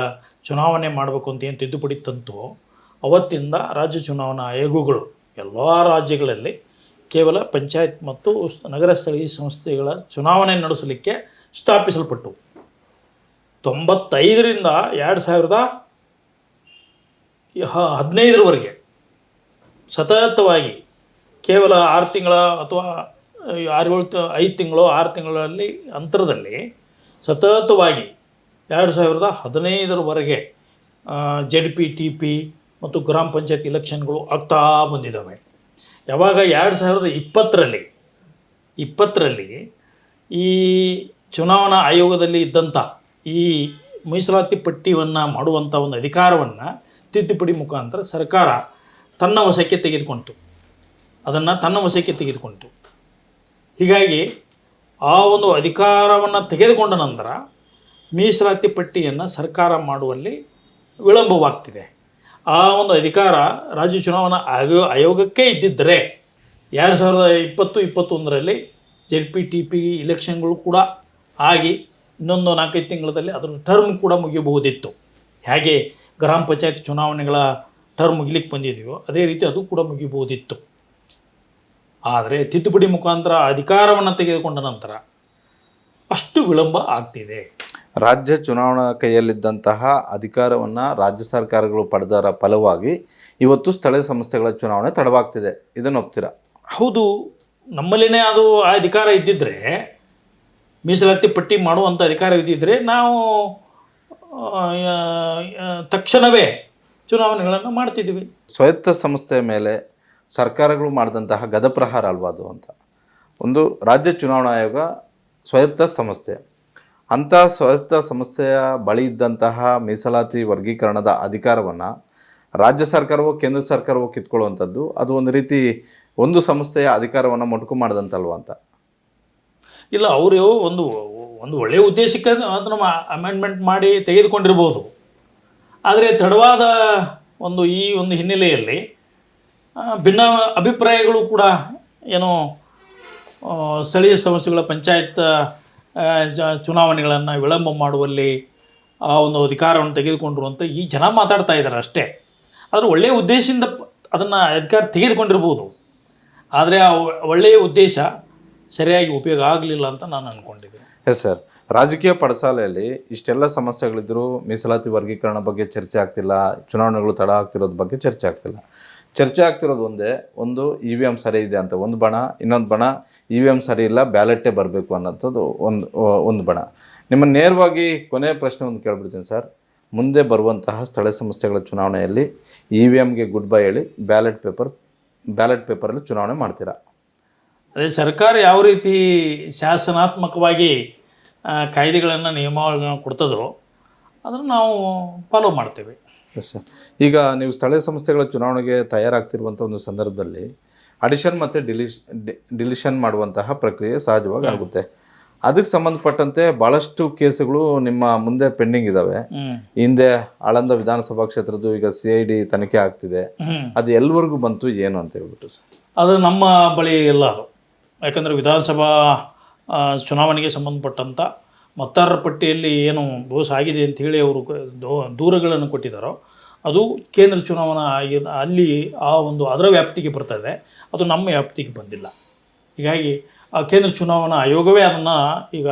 ಚುನಾವಣೆ ಮಾಡಬೇಕು ಅಂತ ಏನು ತಿದ್ದುಪಡಿ ತಂತು, ಅವತ್ತಿಂದ ರಾಜ್ಯ ಚುನಾವಣಾ ಆಯೋಗಗಳು ಎಲ್ಲ ರಾಜ್ಯಗಳಲ್ಲಿ ಕೇವಲ ಪಂಚಾಯತ್ ಮತ್ತು ನಗರ ಸ್ಥಳೀಯ ಸಂಸ್ಥೆಗಳ ಚುನಾವಣೆ ನಡೆಸಲಿಕ್ಕೆ ಸ್ಥಾಪಿಸಲ್ಪಟ್ಟವು. ತೊಂಬತ್ತೈದರಿಂದ ಎರಡು ಸಾವಿರದ ಹದಿನೈದರವರೆಗೆ ಸತತವಾಗಿ ಕೇವಲ ಆರು ತಿಂಗಳ ಅಥವಾ ಆರು ಏಳು ಐದು ತಿಂಗಳು, ಆರು ತಿಂಗಳಲ್ಲಿ ಅಂತರದಲ್ಲಿ ಸತತವಾಗಿ ಎರಡು ಸಾವಿರದ ಹದಿನೈದರವರೆಗೆ ಜೆಡ್ ಪಿ, ಟಿ ಪಿ ಮತ್ತು ಗ್ರಾಮ ಪಂಚಾಯತ್ ಇಲೆಕ್ಷನ್ಗಳು ಆಗ್ತಾ ಬಂದಿದ್ದಾವೆ. ಯಾವಾಗ ಎರಡು ಸಾವಿರದ ಇಪ್ಪತ್ತರಲ್ಲಿ ಇಪ್ಪತ್ತರಲ್ಲಿ ಈ ಚುನಾವಣಾ ಆಯೋಗದಲ್ಲಿ ಇದ್ದಂಥ ಈ ಮೀಸಲಾತಿ ಪಟ್ಟಿಯನ್ನು ಮಾಡುವಂಥ ಒಂದು ಅಧಿಕಾರವನ್ನು ತಿದ್ದುಪಡಿ ಮುಖಾಂತರ ಸರ್ಕಾರ ತನ್ನ ವಶಕ್ಕೆ ತೆಗೆದುಕೊಂಡಿತು ಅದನ್ನು ತನ್ನ ವಶಕ್ಕೆ ತೆಗೆದುಕೊಂಡಿತು ಹೀಗಾಗಿ ಆ ಒಂದು ಅಧಿಕಾರವನ್ನು ತೆಗೆದುಕೊಂಡ ನಂತರ ಮೀಸಲಾತಿ ಪಟ್ಟಿಯನ್ನು ಸರ್ಕಾರ ಮಾಡುವಲ್ಲಿ ವಿಳಂಬವಾಗ್ತಿದೆ. ಆ ಒಂದು ಅಧಿಕಾರ ರಾಜ್ಯ ಚುನಾವಣಾ ಆಯೋ, ಆಯೋಗಕ್ಕೆ ಇದ್ದಿದ್ದರೆ ಎರಡು ಸಾವಿರದ ಇಪ್ಪತ್ತು, ಇಪ್ಪತ್ತೊಂದರಲ್ಲಿ ಜೆಡ್ ಪಿ ಟಿ ಪಿ ಇಲೆಕ್ಷನ್ಗಳು ಕೂಡ ಆಗಿ ಇನ್ನೊಂದು ನಾಲ್ಕೈದು ತಿಂಗಳಲ್ಲಿ ಅದರ ಟರ್ಮ್ ಕೂಡ ಮುಗಿಯಬಹುದಿತ್ತು. ಹೇಗೆ ಗ್ರಾಮ ಪಂಚಾಯತ್ ಚುನಾವಣೆಗಳ ಟರ್ಮ್ ಮುಗಿಲಿಕ್ಕೆ ಬಂದಿದೆಯೋ ಅದೇ ರೀತಿ ಅದು ಕೂಡ ಮುಗಿಬಹುದಿತ್ತು ಆದರೆ ತಿದ್ದುಪಡಿ ಮುಖಾಂತರ ಅಧಿಕಾರವನ್ನು ತೆಗೆದುಕೊಂಡ ನಂತರ ಅಷ್ಟು ವಿಳಂಬ ಆಗ್ತಿದೆ. ರಾಜ್ಯ ಚುನಾವಣಾ ಕೈಯಲ್ಲಿದ್ದಂತಹ ಅಧಿಕಾರವನ್ನು ರಾಜ್ಯ ಸರ್ಕಾರಗಳು ಪಡೆದರ ಫಲವಾಗಿ ಇವತ್ತು ಸ್ಥಳೀಯ ಸಂಸ್ಥೆಗಳ ಚುನಾವಣೆ ತಡವಾಗ್ತಿದೆ. ಇದನ್ನು ಒಪ್ತೀರಾ? ಹೌದು. ನಮ್ಮಲ್ಲಿನೇ ಅದು ಆ ಅಧಿಕಾರ ಇದ್ದಿದ್ದರೆ ಮೀಸಲಾತಿ ಪಟ್ಟಿ ಮಾಡುವಂಥ ಅಧಿಕಾರ ಇದ್ದಿದ್ದರೆ ನಾವು ತಕ್ಷಣವೇ ಚುನಾವಣೆಗಳನ್ನು ಮಾಡ್ತಿದ್ದೀವಿ ಸ್ವಾಯತ್ತ ಸಂಸ್ಥೆಯ ಮೇಲೆ ಸರ್ಕಾರಗಳು ಮಾಡಿದಂತಹ ಗದಪ್ರಹಾರ ಅಲ್ವಾ ಅದು ಅಂತ. ಒಂದು ರಾಜ್ಯ ಚುನಾವಣಾ ಆಯೋಗ ಸ್ವಾಯತ್ತ ಸಂಸ್ಥೆ. ಅಂಥ ಸ್ವಾಯತ್ತ ಸಂಸ್ಥೆಯ ಬಳಿ ಇದ್ದಂತಹ ಮೀಸಲಾತಿ ವರ್ಗೀಕರಣದ ಅಧಿಕಾರವನ್ನು ರಾಜ್ಯ ಸರ್ಕಾರವೋ, ಕೇಂದ್ರ ಸರ್ಕಾರವೋ ಕಿತ್ಕೊಳ್ಳುವಂಥದ್ದು. ಅದು ಒಂದು ರೀತಿ ಒಂದು ಸಂಸ್ಥೆಯ ಅಧಿಕಾರವನ್ನು ಮೊಟಕು ಮಾಡಿದಂತಲ್ವ ಅಂತ? ಇಲ್ಲ, ಅವರು ಒಂದು ಒಂದು ಒಳ್ಳೆಯ ಉದ್ದೇಶಕ್ಕೆ ಅದನ್ನು ಅಮೆಂಡ್ಮೆಂಟ್ ಮಾಡಿ ತೆಗೆದುಕೊಂಡಿರ್ಬೋದು. ಆದರೆ ತಡವಾದ ಒಂದು ಈ ಒಂದು ಹಿನ್ನೆಲೆಯಲ್ಲಿ ಭಿನ್ನ ಅಭಿಪ್ರಾಯಗಳು ಕೂಡ ಏನೋ ಸ್ಥಳೀಯ ಸಂಸ್ಥೆಗಳ ಪಂಚಾಯತ್ ಜ, ಚುನಾವಣೆಗಳನ್ನು ವಿಳಂಬ ಮಾಡುವಲ್ಲಿ ಆ ಒಂದು ಅಧಿಕಾರವನ್ನು ತೆಗೆದುಕೊಂಡ್ರು ಅಂತ ಈ ಜನ ಮಾತಾಡ್ತಾ ಇದ್ದಾರೆ ಅಷ್ಟೇ. ಆದರೆ ಒಳ್ಳೆಯ ಉದ್ದೇಶದಿಂದ ಅದನ್ನು ಅಧಿಕಾರ ತೆಗೆದುಕೊಂಡಿರ್ಬೋದು. ಆದರೆ ಆ ಒಳ್ಳೆಯ ಉದ್ದೇಶ ಸರಿಯಾಗಿ ಉಪಯೋಗ ಆಗಲಿಲ್ಲ ಅಂತ ನಾನು ಅಂದ್ಕೊಂಡಿದ್ದೀನಿ ಎಸ್ ಸರ್ ರಾಜಕೀಯ ಪಡಸಾಲೆಯಲ್ಲಿ ಇಷ್ಟೆಲ್ಲ ಸಮಸ್ಯೆಗಳಿದ್ದರೂ ಮೀಸಲಾತಿ ವರ್ಗೀಕರಣ ಬಗ್ಗೆ ಚರ್ಚೆ ಆಗ್ತಿಲ್ಲ, ಚುನಾವಣೆಗಳು ತಡ ಆಗ್ತಿರೋದ್ರ ಬಗ್ಗೆ ಚರ್ಚೆ ಆಗ್ತಿಲ್ಲ. ಚರ್ಚೆ ಆಗ್ತಿರೋದು ಒಂದೇ, ಒಂದು ಇ ವಿ ಎಂ ಸರಿ ಇದೆ ಅಂತ, ಒಂದು ಬಣ, ಇನ್ನೊಂದು ಬಣ ಇ ವಿ ಎಂ ಸರಿ ಇಲ್ಲ ಬ್ಯಾಲೆಟೇ ಬರಬೇಕು ಅನ್ನೋಂಥದ್ದು ಒಂದು ಒಂದು ಬಣ. ನಿಮ್ಮ ನೇರವಾಗಿ ಕೊನೆಯ ಪ್ರಶ್ನೆ ಒಂದು ಕೇಳ್ಬಿಡ್ತೀನಿ ಸರ್. ಮುಂದೆ ಬರುವಂತಹ ಸ್ಥಳೀಯ ಸಂಸ್ಥೆಗಳ ಚುನಾವಣೆಯಲ್ಲಿ ಇ ವಿ ಎಮ್ಗೆ ಗುಡ್ ಬೈ ಹೇಳಿ ಬ್ಯಾಲೆಟ್ ಪೇಪರ್ ಬ್ಯಾಲೆಟ್ ಪೇಪರಲ್ಲಿ ಚುನಾವಣೆ ಮಾಡ್ತೀರಾ? ಅದೇ ಸರ್ಕಾರ ಯಾವ ರೀತಿ ಶಾಸನಾತ್ಮಕವಾಗಿ ಕಾಯ್ದೆಗಳನ್ನು ನಿಯಮಾವಳಿಗಳನ್ನು ಕೊಡ್ತದೋ ಅದನ್ನು ನಾವು ಫಾಲೋ ಮಾಡ್ತೇವೆ. ಎಸ್ ಸರ್ ಈಗ ನೀವು ಸ್ಥಳೀಯ ಸಂಸ್ಥೆಗಳ ಚುನಾವಣೆಗೆ ತಯಾರಾಗ್ತಿರುವಂಥ ಒಂದು ಸಂದರ್ಭದಲ್ಲಿ ಅಡಿಷನ್ ಮತ್ತು ಡಿಲಿಶ್ ಡಿಲಿಷನ್ ಮಾಡುವಂತಹ ಪ್ರಕ್ರಿಯೆ ಸಹಜವಾಗಿ ಆಗುತ್ತೆ. ಅದಕ್ಕೆ ಸಂಬಂಧಪಟ್ಟಂತೆ ಭಾಳಷ್ಟು ಕೇಸುಗಳು ನಿಮ್ಮ ಮುಂದೆ ಪೆಂಡಿಂಗ್ ಇದ್ದಾವೆ ಹಿಂದೆ ಆಳಂದ ವಿಧಾನಸಭಾ ಕ್ಷೇತ್ರದ್ದು ಈಗ ಸಿ ಐ ಡಿ ತನಿಖೆ ಆಗ್ತಿದೆ. ಅದು ಎಲ್ಲಿವರೆಗೂ ಬಂತು ಏನು ಅಂತ ಹೇಳ್ಬಿಟ್ಟು ಸರ್. ಅದು ನಮ್ಮ ಬಳಿ ಇಲ್ಲ ಅದು. ಯಾಕಂದರೆ ವಿಧಾನಸಭಾ ಚುನಾವಣೆಗೆ ಸಂಬಂಧಪಟ್ಟಂಥ ಮತದಾರರ ಪಟ್ಟಿಯಲ್ಲಿ ಏನು ದೋಷ ಆಗಿದೆ ಅಂತ ಹೇಳಿ ಅವರು ದೂರಗಳನ್ನು ಕೊಟ್ಟಿದ್ದಾರೋ ಅದು ಕೇಂದ್ರ ಚುನಾವಣಾ ಆಯೋಗ ಅಲ್ಲಿ ಆ ಒಂದು ಅದರ ವ್ಯಾಪ್ತಿಗೆ ಬರ್ತದೆ ಅದು ನಮ್ಮ ವ್ಯಾಪ್ತಿಗೆ ಬಂದಿಲ್ಲ. ಹೀಗಾಗಿ ಆ ಕೇಂದ್ರ ಚುನಾವಣಾ ಆಯೋಗವೇ ಅದನ್ನು ಈಗ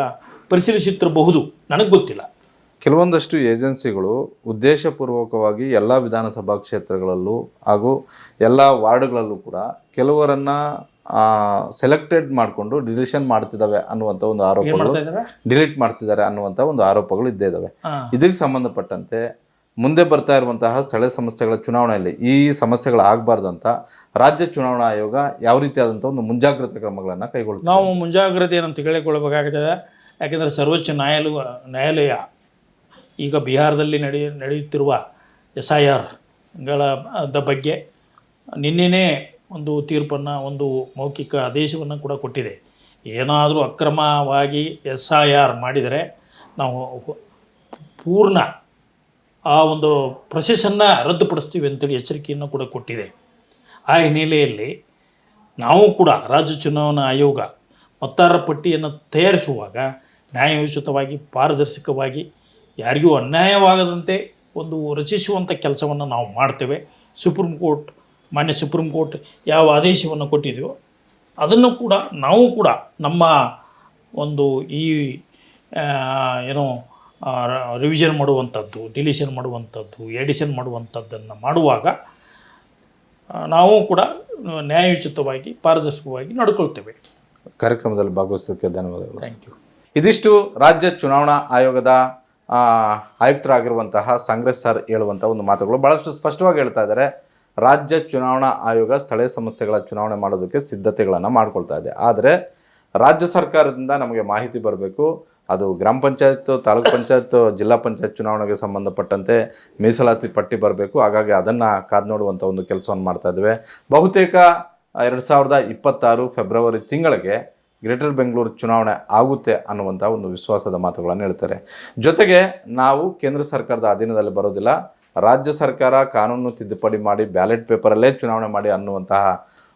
ಪರಿಶೀಲಿಸುತ್ತಿರಬಹುದು. ನನಗೆ ಗೊತ್ತಿಲ್ಲ. ಕೆಲವೊಂದಷ್ಟು ಏಜೆನ್ಸಿಗಳು ಉದ್ದೇಶಪೂರ್ವಕವಾಗಿ ಎಲ್ಲ ವಿಧಾನಸಭಾ ಕ್ಷೇತ್ರಗಳಲ್ಲೂ ಹಾಗೂ ಎಲ್ಲ ವಾರ್ಡ್ಗಳಲ್ಲೂ ಕೂಡ ಕೆಲವರನ್ನು ಸೆಲೆಕ್ಟೆಡ್ ಮಾಡಿಕೊಂಡು ಡಿಲಿಷನ್ ಮಾಡ್ತಿದ್ದಾವೆ ಅನ್ನುವಂಥ ಒಂದು ಆರೋಪಗಳು ಡಿಲೀಟ್ ಮಾಡ್ತಿದ್ದಾರೆ ಅನ್ನುವಂಥ ಒಂದು ಆರೋಪಗಳು ಇದ್ದೇ ಇದ್ದಾವೆ ಇದಕ್ಕೆ ಸಂಬಂಧಪಟ್ಟಂತೆ ಮುಂದೆ ಬರ್ತಾ ಇರುವಂತಹ ಸ್ಥಳೀಯ ಸಂಸ್ಥೆಗಳ ಚುನಾವಣೆಯಲ್ಲಿ ಈ ಸಮಸ್ಯೆಗಳು ಆಗಬಾರ್ದಂತ ರಾಜ್ಯ ಚುನಾವಣಾ ಆಯೋಗ ಯಾವ ರೀತಿಯಾದಂಥ ಒಂದು ಮುಂಜಾಗ್ರತಾ ಕ್ರಮಗಳನ್ನು ಕೈಗೊಳ್ಳುತ್ತೆ? ನಾವು ಮುಂಜಾಗ್ರತೆಯನ್ನು ತೆಗೆದುಕೊಳ್ಳಬೇಕಾಗುತ್ತದೆ ಯಾಕೆಂದರೆ ಸರ್ವೋಚ್ಚ ನ್ಯಾಯಾಲಯ ನ್ಯಾಯಾಲಯ, ಈಗ ಬಿಹಾರದಲ್ಲಿ ನಡೆ, ನಡೆಯುತ್ತಿರುವ ಎಸ್ ಐ ಆರ್ಗಳ ದ ಬಗ್ಗೆ ನಿನ್ನೆನೇ ಒಂದು ತೀರ್ಪನ್ನು, ಒಂದು ಮೌಖಿಕ ಆದೇಶವನ್ನು ಕೂಡ ಕೊಟ್ಟಿದೆ. ಏನಾದರೂ ಅಕ್ರಮವಾಗಿ ಎಸ್ ಐ ಆರ್ ಮಾಡಿದರೆ ನಾವು ಪೂರ್ಣ ಆ ಒಂದು ಪ್ರೊಸೆಸನ್ನು ರದ್ದುಪಡಿಸ್ತೀವಿ ಅಂತೇಳಿ ಎಚ್ಚರಿಕೆಯನ್ನು ಕೂಡ ಕೊಟ್ಟಿದೆ. ಆ ಹಿನ್ನೆಲೆಯಲ್ಲಿ ನಾವು ಕೂಡ ರಾಜ್ಯ ಚುನಾವಣಾ ಆಯೋಗ ಮತದಾರರ ಪಟ್ಟಿಯನ್ನು ತಯಾರಿಸುವಾಗ ನ್ಯಾಯಯುತವಾಗಿ ಪಾರದರ್ಶಕವಾಗಿ ಯಾರಿಗೂ ಅನ್ಯಾಯವಾಗದಂತೆ ಒಂದು ರಚಿಸುವಂಥ ಕೆಲಸವನ್ನು ನಾವು ಮಾಡ್ತೇವೆ. ಸುಪ್ರೀಂ ಕೋರ್ಟ್, ಮಾನ್ಯ ಸುಪ್ರೀಂ ಕೋರ್ಟ್ ಯಾವ ಆದೇಶವನ್ನು ಕೊಟ್ಟಿದೆಯೋ ಅದನ್ನು ಕೂಡ ನಾವು ಕೂಡ ನಮ್ಮ ಒಂದು ಈ ಏನೋ ರಿವಿಷನ್ ಮಾಡುವಂಥದ್ದು ಡಿಲಿಷನ್ ಮಾಡುವಂಥದ್ದು ಎಡಿಷನ್ ಮಾಡುವಂಥದ್ದನ್ನು ಮಾಡುವಾಗ ನಾವು ಕೂಡ ನ್ಯಾಯೋಚಿತವಾಗಿ ಪಾರದರ್ಶಕವಾಗಿ ನಡ್ಕೊಳ್ತೇವೆ. ಕಾರ್ಯಕ್ರಮದಲ್ಲಿ ಭಾಗವಹಿಸೋದಕ್ಕೆ ಧನ್ಯವಾದಗಳು. ಥ್ಯಾಂಕ್ ಯು ಇದಿಷ್ಟು ರಾಜ್ಯ ಚುನಾವಣಾ ಆಯೋಗದ ಆಯುಕ್ತರಾಗಿರುವಂತಹ ಕಾಂಗ್ರೆಸ್ ಸರ್ ಹೇಳುವಂಥ ಒಂದು ಮಾತುಗಳು ಭಾಳಷ್ಟು ಸ್ಪಷ್ಟವಾಗಿ ಹೇಳ್ತಾ ಇದ್ದಾರೆ. ರಾಜ್ಯ ಚುನಾವಣಾ ಆಯೋಗ ಸ್ಥಳೀಯ ಸಂಸ್ಥೆಗಳ ಚುನಾವಣೆ ಮಾಡೋದಕ್ಕೆ ಸಿದ್ಧತೆಗಳನ್ನು ಮಾಡ್ಕೊಳ್ತಾ ಇದೆ. ಆದರೆ ರಾಜ್ಯ ಸರ್ಕಾರದಿಂದ ನಮಗೆ ಮಾಹಿತಿ ಬರಬೇಕು. ಅದು ಗ್ರಾಮ ಪಂಚಾಯತ್ ತಾಲೂಕ್ ಪಂಚಾಯತ್ ಜಿಲ್ಲಾ ಪಂಚಾಯತ್ ಚುನಾವಣೆಗೆ ಸಂಬಂಧಪಟ್ಟಂತೆ ಮೀಸಲಾತಿ ಪಟ್ಟಿ ಬರಬೇಕು. ಹಾಗಾಗಿ ಅದನ್ನು ಕಾದು ನೋಡುವಂಥ ಒಂದು ಕೆಲಸವನ್ನು ಮಾಡ್ತಾ ಇದ್ದೇವೆ. ಬಹುತೇಕ ಎರಡು ಸಾವಿರದ ಇಪ್ಪತ್ತಾರು ಫೆಬ್ರವರಿ ತಿಂಗಳಿಗೆ ಗ್ರೇಟರ್ ಬೆಂಗಳೂರು ಚುನಾವಣೆ ಆಗುತ್ತೆ ಅನ್ನುವಂಥ ಒಂದು ವಿಶ್ವಾಸದ ಮಾತುಗಳನ್ನು ಹೇಳ್ತಾರೆ. ಜೊತೆಗೆ ನಾವು ಕೇಂದ್ರ ಸರ್ಕಾರದ ಅಧೀನದಲ್ಲಿ ಬರೋದಿಲ್ಲ. ರಾಜ್ಯ ಸರ್ಕಾರ ಕಾನೂನು ತಿದ್ದುಪಡಿ ಮಾಡಿ ಬ್ಯಾಲೆಟ್ ಪೇಪರಲ್ಲೇ ಚುನಾವಣೆ ಮಾಡಿ ಅನ್ನುವಂತಹ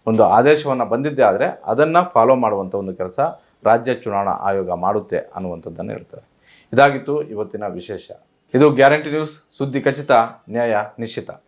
ಒಂದು ಆದೇಶವನ್ನು ಬಂದಿದ್ದೇ ಆದರೆ ಅದನ್ನು ಫಾಲೋ ಮಾಡುವಂಥ ಒಂದು ಕೆಲಸ ರಾಜ್ಯ ಚುನಾವಣಾ ಆಯೋಗ ಮಾಡುತ್ತೆ ಅನ್ನುವಂಥದ್ದನ್ನು ಹೇಳ್ತಾರೆ. ಇದಾಗಿತ್ತು ಇವತ್ತಿನ ವಿಶೇಷ. ಇದು ಗ್ಯಾರಂಟಿ ನ್ಯೂಸ್, ಸುದ್ದಿ ಖಚಿತ, ನ್ಯಾಯ ನಿಶ್ಚಿತ.